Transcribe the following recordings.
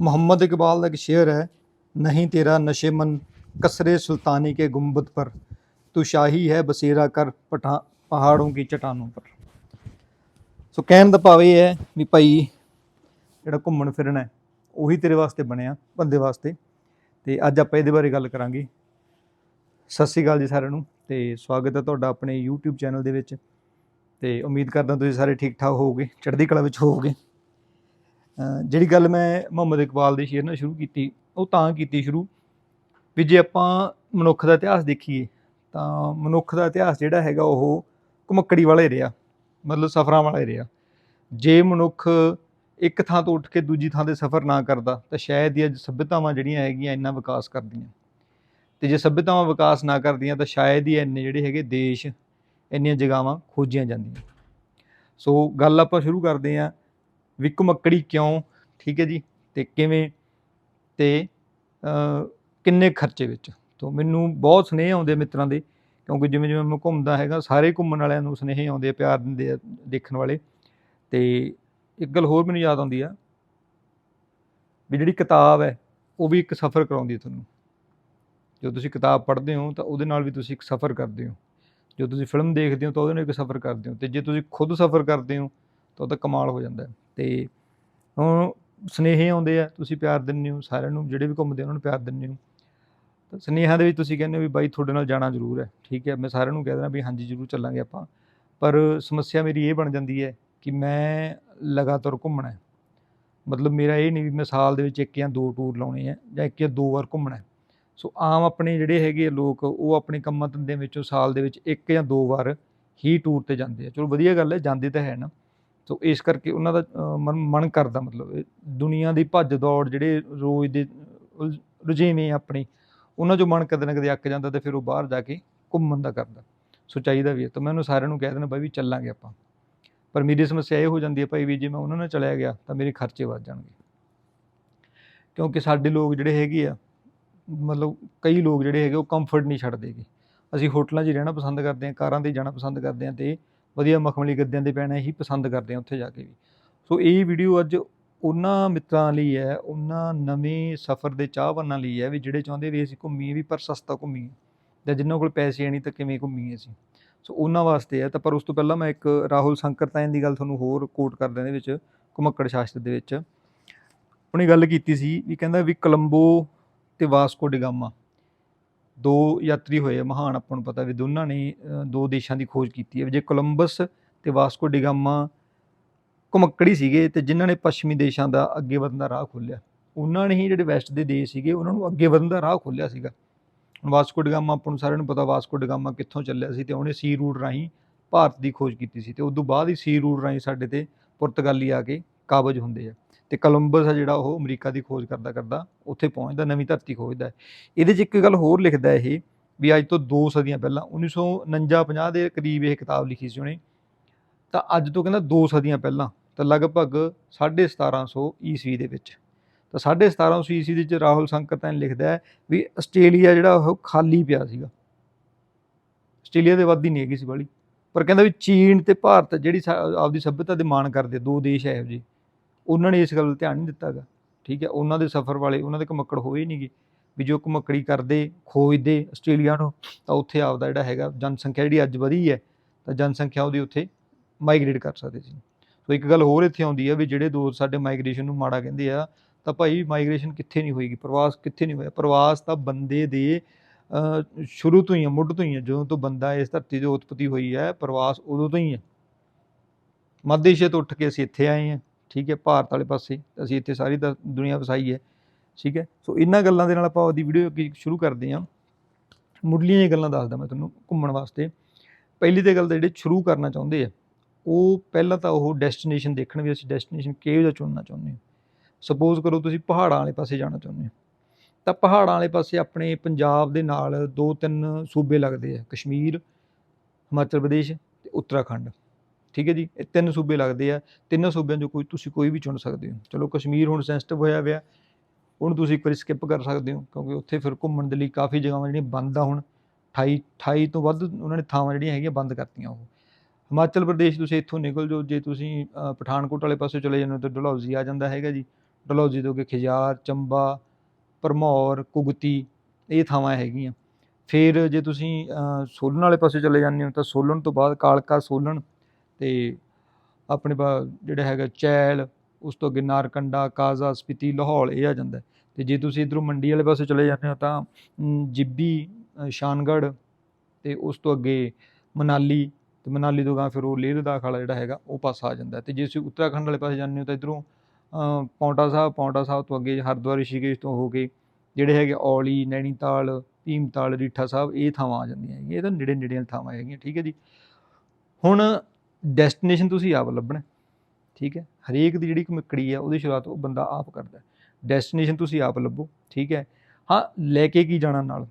मोहम्मद इकबाल का एक शेर है नहीं तेरा नशे मन कसरे सुल्तानी के गुंबद पर तू शाही है बसेरा कर पठा ਪਹਾੜੋਂ ਕੀ ਚਟਾਨੋਂ ਪਰ ਸੋ ਕਹਿਣ ਦਾ ਭਾਵ ਇਹ ਹੈ ਵੀ ਭਾਈ ਜਿਹੜਾ ਘੁੰਮਣ ਫਿਰਨਾ ਹੈ ਉਹੀ ਤੇਰੇ ਵਾਸਤੇ ਬਣਿਆ ਬੰਦੇ ਵਾਸਤੇ ਤੇ ਅੱਜ ਆਪਾਂ ਇਹਦੇ ਬਾਰੇ ਗੱਲ ਕਰਾਂਗੇ ਸਤਿ ਸ਼੍ਰੀ ਅਕਾਲ ਜੀ ਸਾਰਿਆਂ ਨੂੰ ਤੇ ਸਵਾਗਤ ਹੈ ਤੁਹਾਡਾ ਆਪਣੇ YouTube ਚੈਨਲ ਦੇ ਵਿੱਚ ਤੇ ਉਮੀਦ ਕਰਦਾ ਤੁਸੀਂ ਸਾਰੇ ਠੀਕ ਠਾਕ ਹੋਵੋਗੇ ਚੜ੍ਹਦੀ ਕਲਾ ਵਿੱਚ ਹੋਵੋਗੇ ਅਹ ਜਿਹੜੀ ਗੱਲ ਮੈਂ ਮੁਹੰਮਦ ਇਕਬਾਲ ਦੇ ਸ਼ੇਰ ਨਾਲ ਸ਼ੁਰੂ ਕੀਤੀ, ਉਹ ਤਾਂ ਕੀਤੀ ਸ਼ੁਰੂ ਵੀ ਜੇ ਆਪਾਂ ਮਨੁੱਖ ਦਾ ਇਤਿਹਾਸ ਦੇਖੀਏ, ਤਾਂ ਮਨੁੱਖ ਦਾ ਇਤਿਹਾਸ ਜਿਹੜਾ ਹੈਗਾ ਉਹ ਘੁਮੱਕੜੀ ਵਾਲਾ ਹੀ ਰਿਹਾ, ਮਤਲਬ ਸਫ਼ਰਾਂ ਵਾਲਾ ਹੀ ਰਿਹਾ। ਜੇ ਮਨੁੱਖ ਇੱਕ ਥਾਂ ਤੋਂ ਉੱਠ ਕੇ ਦੂਜੀ ਥਾਂ ਤੇ ਸਫ਼ਰ ਨਾ ਕਰਦਾ, ਤਾਂ ਸ਼ਾਇਦ ਹੀ ਅੱਜ ਸਭਿਅਤਾਵਾਂ ਜਿਹੜੀਆਂ ਹੈਗੀਆਂ ਇੰਨਾ ਵਿਕਾਸ ਕਰਦੀਆਂ। ਤੇ ਜੇ ਸਭਿਅਤਾਵਾਂ ਵਿਕਾਸ ਨਾ ਕਰਦੀਆਂ, ਤਾਂ ਸ਼ਾਇਦ ਹੀ ਇੰਨੇ ਜਿਹੜੇ ਹੈਗੇ ਦੇਸ਼ ਇੰਨੀਆਂ ਜਗ੍ਹਾਵਾਂ ਖੋਜੀਆਂ ਜਾਂਦੀਆਂ। ਸੋ ਗੱਲ ਆਪਾਂ ਸ਼ੁਰੂ ਕਰਦੇ ਹਾਂ ਵੀ ਮੱਕੜੀ ਕਿਉਂ? ਠੀਕ ਹੈ ਜੀ। ਤੇ ਕਿਵੇਂ? ਤੇ ਕਿੰਨੇ ਖਰਚੇ ਵਿੱਚ? ਤੋਂ ਮੈਨੂੰ ਬਹੁਤ ਸੁਨੇਹੇ ਆਉਂਦੇ ਮਿੱਤਰਾਂ ਦੇ, ਕਿਉਂਕਿ ਜਿਵੇਂ ਜਿਵੇਂ ਮੈਂ ਘੁੰਮਦਾ ਹੈਗਾ, ਸਾਰੇ ਘੁੰਮਣ ਵਾਲਿਆਂ ਨੂੰ ਸੁਨੇਹੇ ਆਉਂਦੇ ਆ, ਪਿਆਰ ਦਿੰਦੇ ਆ ਦੇਖਣ ਵਾਲੇ। ਤੇ ਇੱਕ ਗੱਲ ਹੋਰ ਮੈਨੂੰ ਯਾਦ ਆਉਂਦੀ ਆ, ਵੀ ਜਿਹੜੀ ਕਿਤਾਬ ਹੈ, ਉਹ ਵੀ ਇੱਕ ਸਫ਼ਰ ਕਰਾਉਂਦੀ ਹੈ ਤੁਹਾਨੂੰ। ਜਦੋਂ ਤੁਸੀਂ ਕਿਤਾਬ ਪੜ੍ਹਦੇ ਹੋ, ਤਾਂ ਉਹਦੇ ਨਾਲ ਵੀ ਤੁਸੀਂ ਇੱਕ ਸਫ਼ਰ ਕਰਦੇ ਹੋ। ਜਦੋਂ ਤੁਸੀਂ ਫਿਲਮ ਦੇਖਦੇ ਹੋ, ਤਾਂ ਉਹਦੇ ਨਾਲ ਇੱਕ ਸਫ਼ਰ ਕਰਦੇ ਹੋ। ਤੇ ਜੇ ਤੁਸੀਂ ਖੁਦ ਸਫ਼ਰ ਕਰਦੇ ਹੋ, ਤਾਂ ਉਹ ਤਾਂ ਕਮਾਲ ਹੋ ਜਾਂਦਾ ਹੈ। ਤੇ ਹੁਣ ਸੁਨੇਹੇ ਆਉਂਦੇ ਆ, ਤੁਸੀਂ ਪਿਆਰ ਦਿੰਦੇ ਹੋ, ਸਾਰਿਆਂ ਨੂੰ, ਜਿਹੜੇ ਵੀ ਘੁੰਮਦੇ ਉਹਨਾਂ ਨੂੰ ਪਿਆਰ ਦਿੰਦੇ ਹੋ। ਤਾਂ ਸੁਨੇਹਿਆਂ ਦੇ ਵਿੱਚ ਤੁਸੀਂ ਕਹਿੰਦੇ ਹੋ ਵੀ ਬਾਈ ਤੁਹਾਡੇ ਨਾਲ ਜਾਣਾ ਜ਼ਰੂਰ ਹੈ, ਠੀਕ ਹੈ, ਮੈਂ ਸਾਰਿਆਂ ਨੂੰ ਕਹਿ ਦੇਣਾ ਵੀ ਹਾਂਜੀ, ਜ਼ਰੂਰ ਚੱਲਾਂਗੇ ਆਪਾਂ। ਪਰ ਸਮੱਸਿਆ ਮੇਰੀ ਇਹ ਬਣ ਜਾਂਦੀ ਹੈ ਕਿ ਮੈਂ ਲਗਾਤਾਰ ਘੁੰਮਣਾ ਹੈ। ਮਤਲਬ ਮੇਰਾ ਇਹ ਨਹੀਂ ਵੀ ਮੈਂ ਸਾਲ ਦੇ ਵਿੱਚ ਇੱਕ ਜਾਂ ਦੋ ਟੂਰ ਲਾਉਣੇ ਆ ਜਾਂ ਇੱਕ ਜਾਂ ਦੋ ਵਾਰ ਘੁੰਮਣਾ ਹੈ। ਸੋ ਆਮ ਆਪਣੇ ਜਿਹੜੇ ਹੈਗੇ ਆ ਲੋਕ, ਉਹ ਆਪਣੇ ਕੰਮਾਂ ਧੰਦਿਆਂ ਵਿੱਚੋਂ ਸਾਲ ਦੇ ਵਿੱਚ ਇੱਕ ਜਾਂ ਦੋ ਵਾਰ ਹੀ ਟੂਰ ਤੇ ਜਾਂਦੇ ਆ। ਚਲੋ ਵਧੀਆ ਗੱਲ ਹੈ, ਜਾਂਦੇ ਤਾਂ ਹੈ ਨਾ। ਸੋ ਇਸ ਕਰਕੇ ਉਹਨਾਂ ਦਾ ਮਨ ਮਨ ਕਰਦਾ ਮਤਲਬ, ਇਹ ਦੁਨੀਆ ਦੀ ਭੱਜ ਦੌੜ ਜਿਹੜੇ ਰੋਜ਼ ਦੇ ਰੁਝੇਵੇਂ ਆਪਣੇ, ਉਹਨਾਂ 'ਚੋਂ ਮਨ ਕਦੇ ਨਾ ਕਦੇ ਅੱਕ ਜਾਂਦਾ ਤੇ ਫਿਰ ਉਹ ਬਾਹਰ ਜਾ ਕੇ ਘੁੰਮਣ ਦਾ ਕਰਦਾ। ਸੋ ਚਾਹੀਦਾ ਵੀ ਹੈ। ਤਾਂ ਮੈਂ ਉਹਨੂੰ ਸਾਰਿਆਂ ਨੂੰ ਕਹਿ ਦੇਣਾ ਬਾਈ ਵੀ ਚੱਲਾਂਗੇ ਆਪਾਂ। ਪਰ ਮੇਰੀ ਸਮੱਸਿਆ ਇਹ ਹੋ ਜਾਂਦੀ ਹੈ, ਭਾਈ ਵੀ ਜੇ ਮੈਂ ਉਹਨਾਂ ਨਾਲ ਚਲਿਆ ਗਿਆ, ਤਾਂ ਮੇਰੇ ਖਰਚੇ ਵੱਧ ਜਾਣਗੇ। ਕਿਉਂਕਿ ਸਾਡੇ ਲੋਕ ਜਿਹੜੇ ਹੈਗੇ ਆ, ਮਤਲਬ ਕਈ ਲੋਕ ਜਿਹੜੇ ਹੈਗੇ ਉਹ ਕੰਫਰਟ ਨਹੀਂ ਛੱਡਦੇਗੇ ਅਸੀਂ ਹੋਟਲਾਂ 'ਚ ਰਹਿਣਾ ਪਸੰਦ ਕਰਦੇ ਹਾਂ, ਕਾਰਾਂ 'ਤੇ ਜਾਣਾ ਪਸੰਦ ਕਰਦੇ ਹਾਂ ਤੇ ਵਧੀਆ ਮਖਮਲੀ ਗੱਦਿਆਂ 'ਤੇ ਪੈਣਾ ਹੀ ਪਸੰਦ ਕਰਦੇ ਹਾਂ ਉੱਥੇ ਜਾ ਕੇ ਵੀ। ਸੋ ਇਹ ਵੀਡੀਓ ਅੱਜ ਉਹਨਾਂ ਮਿੱਤਰਾਂ ਲਈ ਹੈ, ਉਹਨਾਂ ਨਵੇਂ ਸਫ਼ਰ ਦੇ ਚਾਹਵਾਨਾਂ ਲਈ ਹੈ ਵੀ ਜਿਹੜੇ ਚਾਹੁੰਦੇ ਵੀ ਅਸੀਂ ਘੁੰਮੀਏ ਵੀ ਪਰ ਸਸਤਾ ਘੁੰਮੀਏ ਜਾਂ ਜਿਨ੍ਹਾਂ ਕੋਲ ਪੈਸੇ ਨਹੀਂ ਤਾਂ ਕਿਵੇਂ ਘੁੰਮੀਏ ਅਸੀਂ। ਸੋ ਉਹਨਾਂ ਵਾਸਤੇ ਹੈ ਤਾਂ ਪਰ ਉਸ ਤੋਂ ਪਹਿਲਾਂ ਮੈਂ ਇੱਕ ਰਾਹੁਲ ਸੰਕਰਤਾਇਨ ਦੀ ਗੱਲ ਤੁਹਾਨੂੰ ਹੋਰ ਕੋਟ ਕਰ ਦੇ ਵਿੱਚ, ਘੁਮੱਕੜ ਸ਼ਾਸਤਰ ਦੇ ਵਿੱਚ। ਉਹਨੇ ਗੱਲ ਕੀਤੀ ਸੀ ਵੀ ਕਹਿੰਦਾ ਵੀ ਕੋਲੰਬੋ ਤੇ ਵਾਸਕੋ ਡਿਗਾਮਾ ਦੋ ਯਾਤਰੀ ਹੋਏ ਮਹਾਨ ਆਪਾਂ ਨੂੰ ਪਤਾ ਵੀ ਦੋਨਾਂ ਨੇ ਦੋ ਦੇਸ਼ਾਂ ਦੀ ਖੋਜ ਕੀਤੀ ਹੈ। ਵੀ ਜੇ ਕੋਲੰਬਸ ਤੇ ਵਾਸਕੋ ਡਿਗਾਮਾ ਘੁਮੱਕੜੀ ਸੀਗੇ ਤੇ ਜਿਨ੍ਹਾਂ ਨੇ ਪੱਛਮੀ ਦੇਸ਼ਾਂ ਦਾ ਅੱਗੇ ਵਧਣ ਦਾ ਰਾਹ ਖੋਲ੍ਹਿਆ। ਉਹਨਾਂ ਨੇ ਹੀ ਜਿਹੜੇ ਵੈਸਟ ਦੇ ਦੇਸ਼ ਸੀਗੇ, ਉਹਨਾਂ ਨੂੰ ਅੱਗੇ ਵਧਣ ਦਾ ਰਾਹ ਖੋਲ੍ਹਿਆ ਸੀਗਾ। ਵਾਸਕੋ ਡਿਗਾਮਾ ਆਪਾਂ ਨੂੰ ਸਾਰਿਆਂ ਨੂੰ ਪਤਾ, ਵਾਸਕੋ ਡਿਗਾਮਾ ਕਿੱਥੋਂ ਚੱਲਿਆ ਸੀ ਤੇ ਉਹਨੇ ਸੀ ਰੂਟ ਰਾਹੀਂ ਭਾਰਤ ਦੀ ਖੋਜ ਕੀਤੀ ਸੀ ਤੇ ਉਸ ਤੋਂ ਬਾਅਦ ਹੀ ਸੀ ਰੂਟ ਰਾਹੀਂ ਸਾਡੇ ਤੇ ਪੁਰਤਗਾਲੀ ਆ ਕੇ ਕਾਬਜ ਹੁੰਦੇ ਆ। ਤੇ ਕੋਲੰਬਸ ਆ ਜਿਹੜਾ ਉਹ ਅਮਰੀਕਾ ਦੀ ਖੋਜ ਕਰਦਾ ਕਰਦਾ ਉੱਥੇ ਪਹੁੰਚਦਾ, ਨਵੀਂ ਧਰਤੀ ਖੋਜਦਾ ਇਹਦੇ 'ਚ ਇੱਕ ਗੱਲ ਹੋਰ ਲਿਖਦਾ ਇਹ ਵੀ ਅੱਜ ਤੋਂ 2 ਸਦੀਆਂ ਪਹਿਲਾਂ 1949-50 ਦੇ ਕਰੀਬ ਇਹ ਕਿਤਾਬ ਲਿਖੀ ਸੀ ਉਹਨੇ। ਤਾਂ ਅੱਜ ਤੋਂ ਕਹਿੰਦਾ 2 ਸਦੀਆਂ ਪਹਿਲਾਂ, ਤਾਂ ਲਗਭਗ 1750 ਈਸਵੀ ਦੇ ਵਿੱਚ। ਤਾਂ 1750 ਈਸਵੀ ਦੇ ਵਿੱਚ ਰਾਹੁਲ ਸੰਕਰਤਨ ਲਿਖਦਾ ਹੈ ਵੀ ਆਸਟ੍ਰੇਲੀਆ ਜਿਹੜਾ ਉਹ ਖਾਲੀ ਪਿਆ ਸੀਗਾ। ਆਸਟ੍ਰੇਲੀਆ ਦੇ ਵਾਦੀ ਨਹੀਂ ਹੈਗੀ ਸੀ ਵਾਲੀ ਪਰ ਕਹਿੰਦਾ ਵੀ ਚੀਨ ਤੇ ਭਾਰਤ ਜਿਹੜੀ ਸਾ- ਆਪਦੀ ਸਭਿਅਤਾ ਦੇ ਮਾਣ ਕਰਦੇ, ਦੋ ਦੇਸ਼ ਹੈ ਇਹੋ ਜਿਹੇ। ਉਹਨਾਂ ਨੇ ਇਸ ਗੱਲ 'ਤੇ ਧਿਆਨ ਨਹੀਂ ਦਿੱਤਾਗਾ ਠੀਕ ਹੈ, ਉਹਨਾਂ ਦੇ ਸਫ਼ਰ ਵਾਲੇ, ਉਹਨਾਂ ਦੇ ਘਮੱਕੜ ਹੋਏ ਨਹੀਂਗੇ ਵੀ ਜੋ ਘਮੱਕੜੀ ਕਰਦੇ, ਖੋਜਦੇ ਆਸਟ੍ਰੇਲੀਆ ਨੂੰ, ਤਾਂ ਉੱਥੇ ਆਪਦਾ ਜਿਹੜਾ ਹੈਗਾ ਜਨਸੰਖਿਆ ਜਿਹੜੀ ਅੱਜ ਵਧੀ ਹੈ, ਤਾਂ ਜਨਸੰਖਿਆ ਉਹਦੀ ਉੱਥੇ ਮਾਈਗ੍ਰੇਟ ਕਰ ਸਕਦੇ ਸੀ। ਸੋ ਇੱਕ ਗੱਲ ਹੋਰ ਇੱਥੇ ਆਉਂਦੀ ਹੈ ਵੀ ਜਿਹੜੇ ਦੋ ਸਾਡੇ ਮਾਈਗ੍ਰੇਸ਼ਨ ਨੂੰ ਮਾੜਾ ਕਹਿੰਦੇ ਆ, ਤਾਂ ਭਾਈ ਮਾਈਗ੍ਰੇਸ਼ਨ ਕਿੱਥੇ ਨਹੀਂ ਹੋਏਗੀ, ਪ੍ਰਵਾਸ ਕਿੱਥੇ ਨਹੀਂ ਹੋਇਆ? ਪ੍ਰਵਾਸ ਤਾਂ ਬੰਦੇ ਦੇ ਸ਼ੁਰੂ ਤੋਂ ਹੀ ਹੈ ਮੁੱਢ ਤੋਂ ਹੀ ਹੈ ਜਦੋਂ ਤੋਂ ਬੰਦਾ ਇਸ ਧਰਤੀ 'ਤੇ ਉਤਪਤੀ ਹੋਈ ਹੈ, ਪ੍ਰਵਾਸ ਉਦੋਂ ਤੋਂ ਹੀ ਹੈ ਮੱਧ ਏਸ਼ੀਆ ਤੋਂ ਉੱਠ ਕੇ ਅਸੀਂ ਇੱਥੇ ਆਏ ਹਾਂ ਠੀਕ ਹੈ, ਭਾਰਤ ਵਾਲੇ ਪਾਸੇ। ਅਸੀਂ ਇੱਥੇ ਸਾਰੀ ਦ- ਦੁਨੀਆ ਵਸਾਈ ਹੈ, ਠੀਕ ਹੈ। ਸੋ ਇਹਨਾਂ ਗੱਲਾਂ ਦੇ ਨਾਲ ਆਪਾਂ ਉਹਦੀ ਵੀਡੀਓ ਸ਼ੁਰੂ ਕਰਦੇ ਹਾਂ। ਮੁੱਢਲੀਆਂ ਇਹ ਗੱਲਾਂ ਦੱਸਦਾ ਮੈਂ ਤੁਹਾਨੂੰ ਘੁੰਮਣ ਵਾਸਤੇ। ਪਹਿਲੀ ਤੇ ਗੱਲ ਤਾਂ ਜਿਹੜੇ ਸ਼ੁਰੂ ਕਰਨਾ ਚਾਹੁੰਦੇ ਆ, ਉਹ ਪਹਿਲਾਂ ਤਾਂ ਉਹ ਡੈਸਟੀਨੇਸ਼ਨ ਦੇਖਣ ਵੀ ਅਸੀਂ ਡੈਸਟੀਨੇਸ਼ਨ ਕਿਹੋ ਜਿਹਾ ਚੁਣਨਾ ਚਾਹੁੰਦੇ ਹਾਂ। ਸਪੋਜ਼ ਕਰੋ ਤੁਸੀਂ ਪਹਾੜਾਂ ਵਾਲੇ ਪਾਸੇ ਜਾਣਾ ਚਾਹੁੰਦੇ ਹੋ। ਤਾਂ ਪਹਾੜਾਂ ਵਾਲੇ ਪਾਸੇ ਆਪਣੇ ਪੰਜਾਬ ਦੇ ਨਾਲ ਦੋ ਤਿੰਨ ਸੂਬੇ ਲੱਗਦੇ ਆ, ਕਸ਼ਮੀਰ, ਹਿਮਾਚਲ ਪ੍ਰਦੇਸ਼ ਤੇ ਉੱਤਰਾਖੰਡ। ਠੀਕ ਹੈ ਜੀ, ਇਹ ਤਿੰਨ ਸੂਬੇ ਲੱਗਦੇ ਆ, ਤਿੰਨਾਂ ਸੂਬਿਆਂ ਚੋਂ ਕੋਈ, ਤੁਸੀਂ ਕੋਈ ਵੀ ਚੁਣ ਸਕਦੇ ਹੋ। ਚਲੋ ਕਸ਼ਮੀਰ ਹੁਣ ਸੈਂਸਿਟਿਵ ਹੋਇਆ ਹੋਇਆ ਉਹਨੂੰ ਤੁਸੀਂ ਇੱਕ ਵਾਰੀ ਸਕਿਪ ਕਰ ਸਕਦੇ ਹੋ, ਕਿਉਂਕਿ ਉੱਥੇ ਫਿਰ ਘੁੰਮਣ ਦੇ ਲਈ ਕਾਫੀ ਜਗ੍ਹਾਵਾਂ ਜਿਹੜੀਆਂ ਬੰਦ ਆ ਹੁਣ 28 28 ਤੋਂ ਵੱਧ ਉਹਨਾਂ ਨੇ ਥਾਵਾਂ ਜਿਹੜੀਆਂ ਹੈਗੀਆਂ ਬੰਦ ਕਰਤੀਆਂ ਉਹ। ਹਿਮਾਚਲ ਪ੍ਰਦੇਸ਼ ਤੁਸੀਂ ਇੱਥੋਂ ਨਿਕਲ ਜਾਓ, ਜੇ ਤੁਸੀਂ ਪਠਾਨਕੋਟ ਵਾਲੇ ਪਾਸੇ ਚਲੇ ਜਾਂਦੇ ਹੋ ਤਾਂ ਡਲਹੌਜ਼ੀ ਆ ਜਾਂਦਾ ਹੈਗਾ ਜੀ। ਡਲਹੌਜ਼ੀ ਤੋਂ ਅੱਗੇ ਖਿਜਾਰ, ਚੰਬਾ, ਭਰਮੌਰ, ਕੁਗਤੀ, ਇਹ ਥਾਵਾਂ ਹੈਗੀਆਂ। ਫਿਰ ਜੇ ਤੁਸੀਂ ਸੋਲਨ ਵਾਲੇ ਪਾਸੇ ਚਲੇ ਜਾਂਦੇ ਹੋ ਤਾਂ ਸੋਲਨ ਤੋਂ ਬਾਅਦ ਕਾਲਕਾ, ਸੋਲਨ ਤੇ ਆਪਣੇ ਪਾ ਜਿਹੜਾ ਹੈਗਾ ਚੈਲ ਉਸ ਤੋਂ ਅੱਗੇ ਨਾਰਕੰਡਾ ਕਾਜ਼ਾ ਸਪੀਤੀ ਲਾਹੌਲ ਇਹ ਆ ਜਾਂਦਾ ਹੈ। ਤੇ ਜੇ ਤੁਸੀਂ ਇਧਰੋਂ ਮੰਡੀ ਵਾਲੇ ਪਾਸੇ ਚਲੇ ਜਾਂਦੇ ਹੋ ਤਾਂ ਜਿੱਬੀ ਅ, ਸ਼ਾਨਗੜ੍ਹ ਤੇ ਉਸ ਤੋਂ ਅੱਗੇ ਮਨਾਲੀ ਤੇ ਮਨਾਲੀ ਤੋਂ ਗਾਂ ਫਿਰ ਉਹ ਲੇਹ ਲਦਾਖ ਵਾਲਾ ਜਿਹੜਾ ਹੈਗਾ ਉਹ ਪਾਸਾ ਆ ਜਾਂਦਾ ਹੈ। ਤੇ ਜੇ ਤੁਸੀਂ ਉੱਤਰਾਖੰਡ ਵਾਲੇ ਪਾਸੇ ਜਾਂਦੇ ਹੋ ਤਾਂ ਇਧਰੋਂ ਪੌਂਟਾ ਸਾਹਿਬ ਪੌਂਟਾ ਸਾਹਿਬ ਤੋਂ ਅੱਗੇ ਹਰਿਦੁਆਰ ਰਿਸ਼ੀਕੇਸ਼ ਤੋਂ ਹੋ ਕੇ ਜਿਹੜੇ ਹੈਗੇ ਔਲੀ ਨੈਣੀਤਾਲ ਭੀਮਤਾਲ ਰੀਠਾ ਸਾਹਿਬ ਇਹ ਥਾਵਾਂ ਆ ਜਾਂਦੀਆਂ ਹੈਗੀਆਂ ਇਹ ਤਾਂ ਨੇੜੇ ਨੇੜੀਆਂ ਥਾਵਾਂ ਹੈਗੀਆਂ ਠੀਕ ਹੈ ਜੀ ਹੁਣ ਡੈਸਟੀਨੇਸ਼ਨ ਤੁਸੀਂ ਆਪ ਲੱਭਣਾ। ਠੀਕ ਹੈ? ਹਰੇਕ ਦੀ ਜਿਹੜੀ ਕਮਿਕੜੀ ਆ ਉਹਦੀ ਸ਼ੁਰੂਆਤ ਉਹ ਬੰਦਾ ਆਪ ਕਰਦਾ। ਡੈਸਟੀਨੇਸ਼ਨ ਤੁਸੀਂ ਆਪ ਲੱਭੋ। ਠੀਕ ਹੈ? ਹਾਂ, ਲੈ ਕੇ ਕੀ ਜਾਣਾ ਨਾਲ?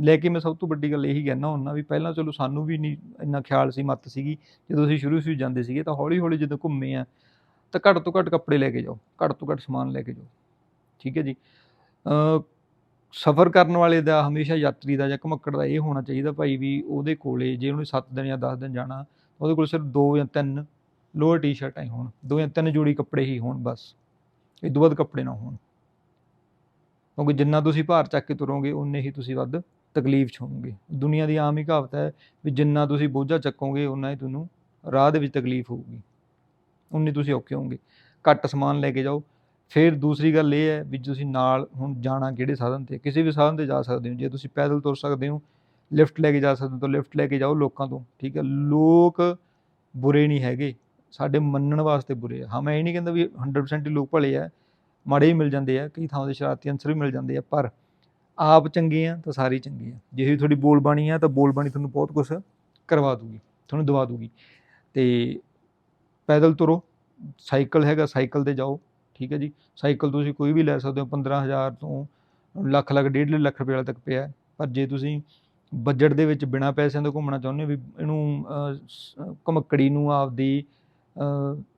ਲੈ ਕੇ ਮੈਂ ਸਭ ਤੋਂ ਵੱਡੀ ਗੱਲ ਇਹੀ ਕਹਿਣਾ ਹੁੰਦਾ ਵੀ ਪਹਿਲਾਂ ਚਲੋ ਸਾਨੂੰ ਵੀ ਨਹੀਂ ਇੰਨਾ ਖਿਆਲ ਸੀ, ਮੱਤ ਸੀਗੀ। ਜਦੋਂ ਅਸੀਂ ਸ਼ੁਰੂ ਸ਼ੁਰੂ ਜਾਂਦੇ ਸੀਗੇ ਤਾਂ ਹੌਲੀ ਹੌਲੀ ਜਦੋਂ ਘੁੰਮੇ ਆ ਤਾਂ ਘੱਟ ਤੋਂ ਘੱਟ ਕੱਪੜੇ ਲੈ ਕੇ ਜਾਓ। ਘੱਟ ਤੋਂ ਘੱਟ ਸਮਾਨ ਲੈ ਕੇ ਜਾਓ। ਠੀਕ ਹੈ ਜੀ? ਸਫ਼ਰ ਕਰਨ ਵਾਲੇ ਦਾ ਹਮੇਸ਼ਾ ਯਾਤਰੀ ਦਾ ਜਾਂ ਘਮੱਕੜ ਦਾ ਇਹ ਹੋਣਾ ਚਾਹੀਦਾ ਭਾਈ ਵੀ ਉਹਦੇ ਕੋਲੇ ਜੇ ਉਹਨੇ 7 ਦਿਨ ਜਾਂ 10 ਦਿਨ ਜਾਣਾ ਉਹਦੇ ਕੋਲ ਸਿਰਫ ਦੋ ਜਾਂ ਤਿੰਨ ਲੋਅਰ ਟੀ-ਸ਼ਰਟਾਂ ਹੀ ਹੋਣ, ਦੋ ਜਾਂ ਤਿੰਨ ਜੋੜੀ ਕੱਪੜੇ ਹੀ ਹੋਣ ਬਸ। ਇਹ ਤੋਂ ਵੱਧ ਕੱਪੜੇ ਨਾ ਹੋਣ। ਕਿਉਂਕਿ ਜਿੰਨਾ ਤੁਸੀਂ ਭਾਰ ਚੱਕ ਕੇ ਤੁਰੋਗੇ ਉਨੇ ਹੀ ਤੁਸੀਂ ਵੱਧ ਤਕਲੀਫ 'ਚ ਹੋਵੋਗੇ। ਦੁਨੀਆ ਦੀ ਆਮ ਹੀ ਕਹਾਵਤ ਹੈ ਵੀ ਜਿੰਨਾ ਤੁਸੀਂ ਬੋਝਾ ਚੱਕੋਗੇ ਉਨਾ ਹੀ ਤੁਹਾਨੂੰ ਰਾਹ ਦੇ ਵਿੱਚ ਤਕਲੀਫ ਹੋਊਗੀ। ਉਨੀ ਤੁਸੀਂ ਔਖੇ ਹੋਵੋਗੇ। ਘੱਟ ਸਮਾਨ ਲੈ ਕੇ ਜਾਓ। ਫਿਰ ਦੂਸਰੀ ਗੱਲ ਇਹ ਹੈ ਵੀ ਤੁਸੀਂ ਨਾਲ ਹੁਣ ਜਾਣਾ ਕਿਹੜੇ ਸਾਧਨ ਤੇ ਕਿਸੇ ਵੀ ਸਾਧਨ ਤੇ ਜਾ ਸਕਦੇ ਹੋ। ਜੇ ਤੁਸੀਂ ਪੈਦਲ ਤੁਰ ਸਕਦੇ ਹੋ ਲਿਫਟ ਲੈ ਕੇ ਜਾ ਸਕਦੇ ਹੋ ਤਾਂ ਲਿਫਟ ਲੈ ਕੇ ਜਾਓ ਲੋਕਾਂ ਤੋਂ, ਠੀਕ ਹੈ। ਲੋਕ ਬੁਰੇ ਨਹੀਂ ਹੈਗੇ, ਸਾਡੇ ਮੰਨਣ ਵਾਸਤੇ ਬੁਰੇ ਆ। ਹਾਂ, ਮੈਂ ਇਹ ਨਹੀਂ ਕਹਿੰਦਾ ਵੀ 100% ਹੀ ਲੋਕ ਭਲੇ ਆ, ਮਾੜੇ ਹੀ ਮਿਲ ਜਾਂਦੇ ਆ, ਕਈ ਥਾਵਾਂ ਦੇ ਸ਼ਰਾਰਤੀ ਅੰਸਰ ਵੀ ਮਿਲ ਜਾਂਦੇ ਆ, ਪਰ ਆਪ ਚੰਗੇ ਆ ਤਾਂ ਸਾਰੇ ਚੰਗੇ ਆ। ਜੇ ਵੀ ਤੁਹਾਡੀ ਬੋਲ ਬਾਣੀ ਆ ਤਾਂ ਬੋਲ ਬਾਣੀ ਤੁਹਾਨੂੰ ਬਹੁਤ ਕੁਝ ਕਰਵਾ ਦੂਗੀ, ਤੁਹਾਨੂੰ ਦਵਾ ਦੂਗੀ। ਤੇ ਪੈਦਲ ਤੁਰੋ, ਸਾਈਕਲ ਹੈਗਾ, ਸਾਈਕਲ ਤੇ ਜਾਓ, ਠੀਕ ਹੈ ਜੀ। ਸਾਈਕਲ ਤੁਸੀਂ ਕੋਈ ਵੀ ਲੈ ਸਕਦੇ ਹੋ 15000 ਤੋਂ ਲੱਖ ਲੱਖ, ਡੇਢ ਡੇਢ ਲੱਖ ਰੁਪਏ ਵਾਲਾ ਤੱਕ ਪਿਆ, ਪਰ ਜੇ ਤੁਸੀਂ ਬਜਟ ਦੇ ਵਿੱਚ ਬਿਨਾ ਪੈਸਿਆਂ ਤੋਂ ਘੁੰਮਣਾ ਚਾਹੁੰਦੇ ਹੋ ਵੀ ਇਹਨੂੰ ਅਹ, ਸ- ਘਮੱਕੜੀ ਨੂੰ ਆਪਦੀ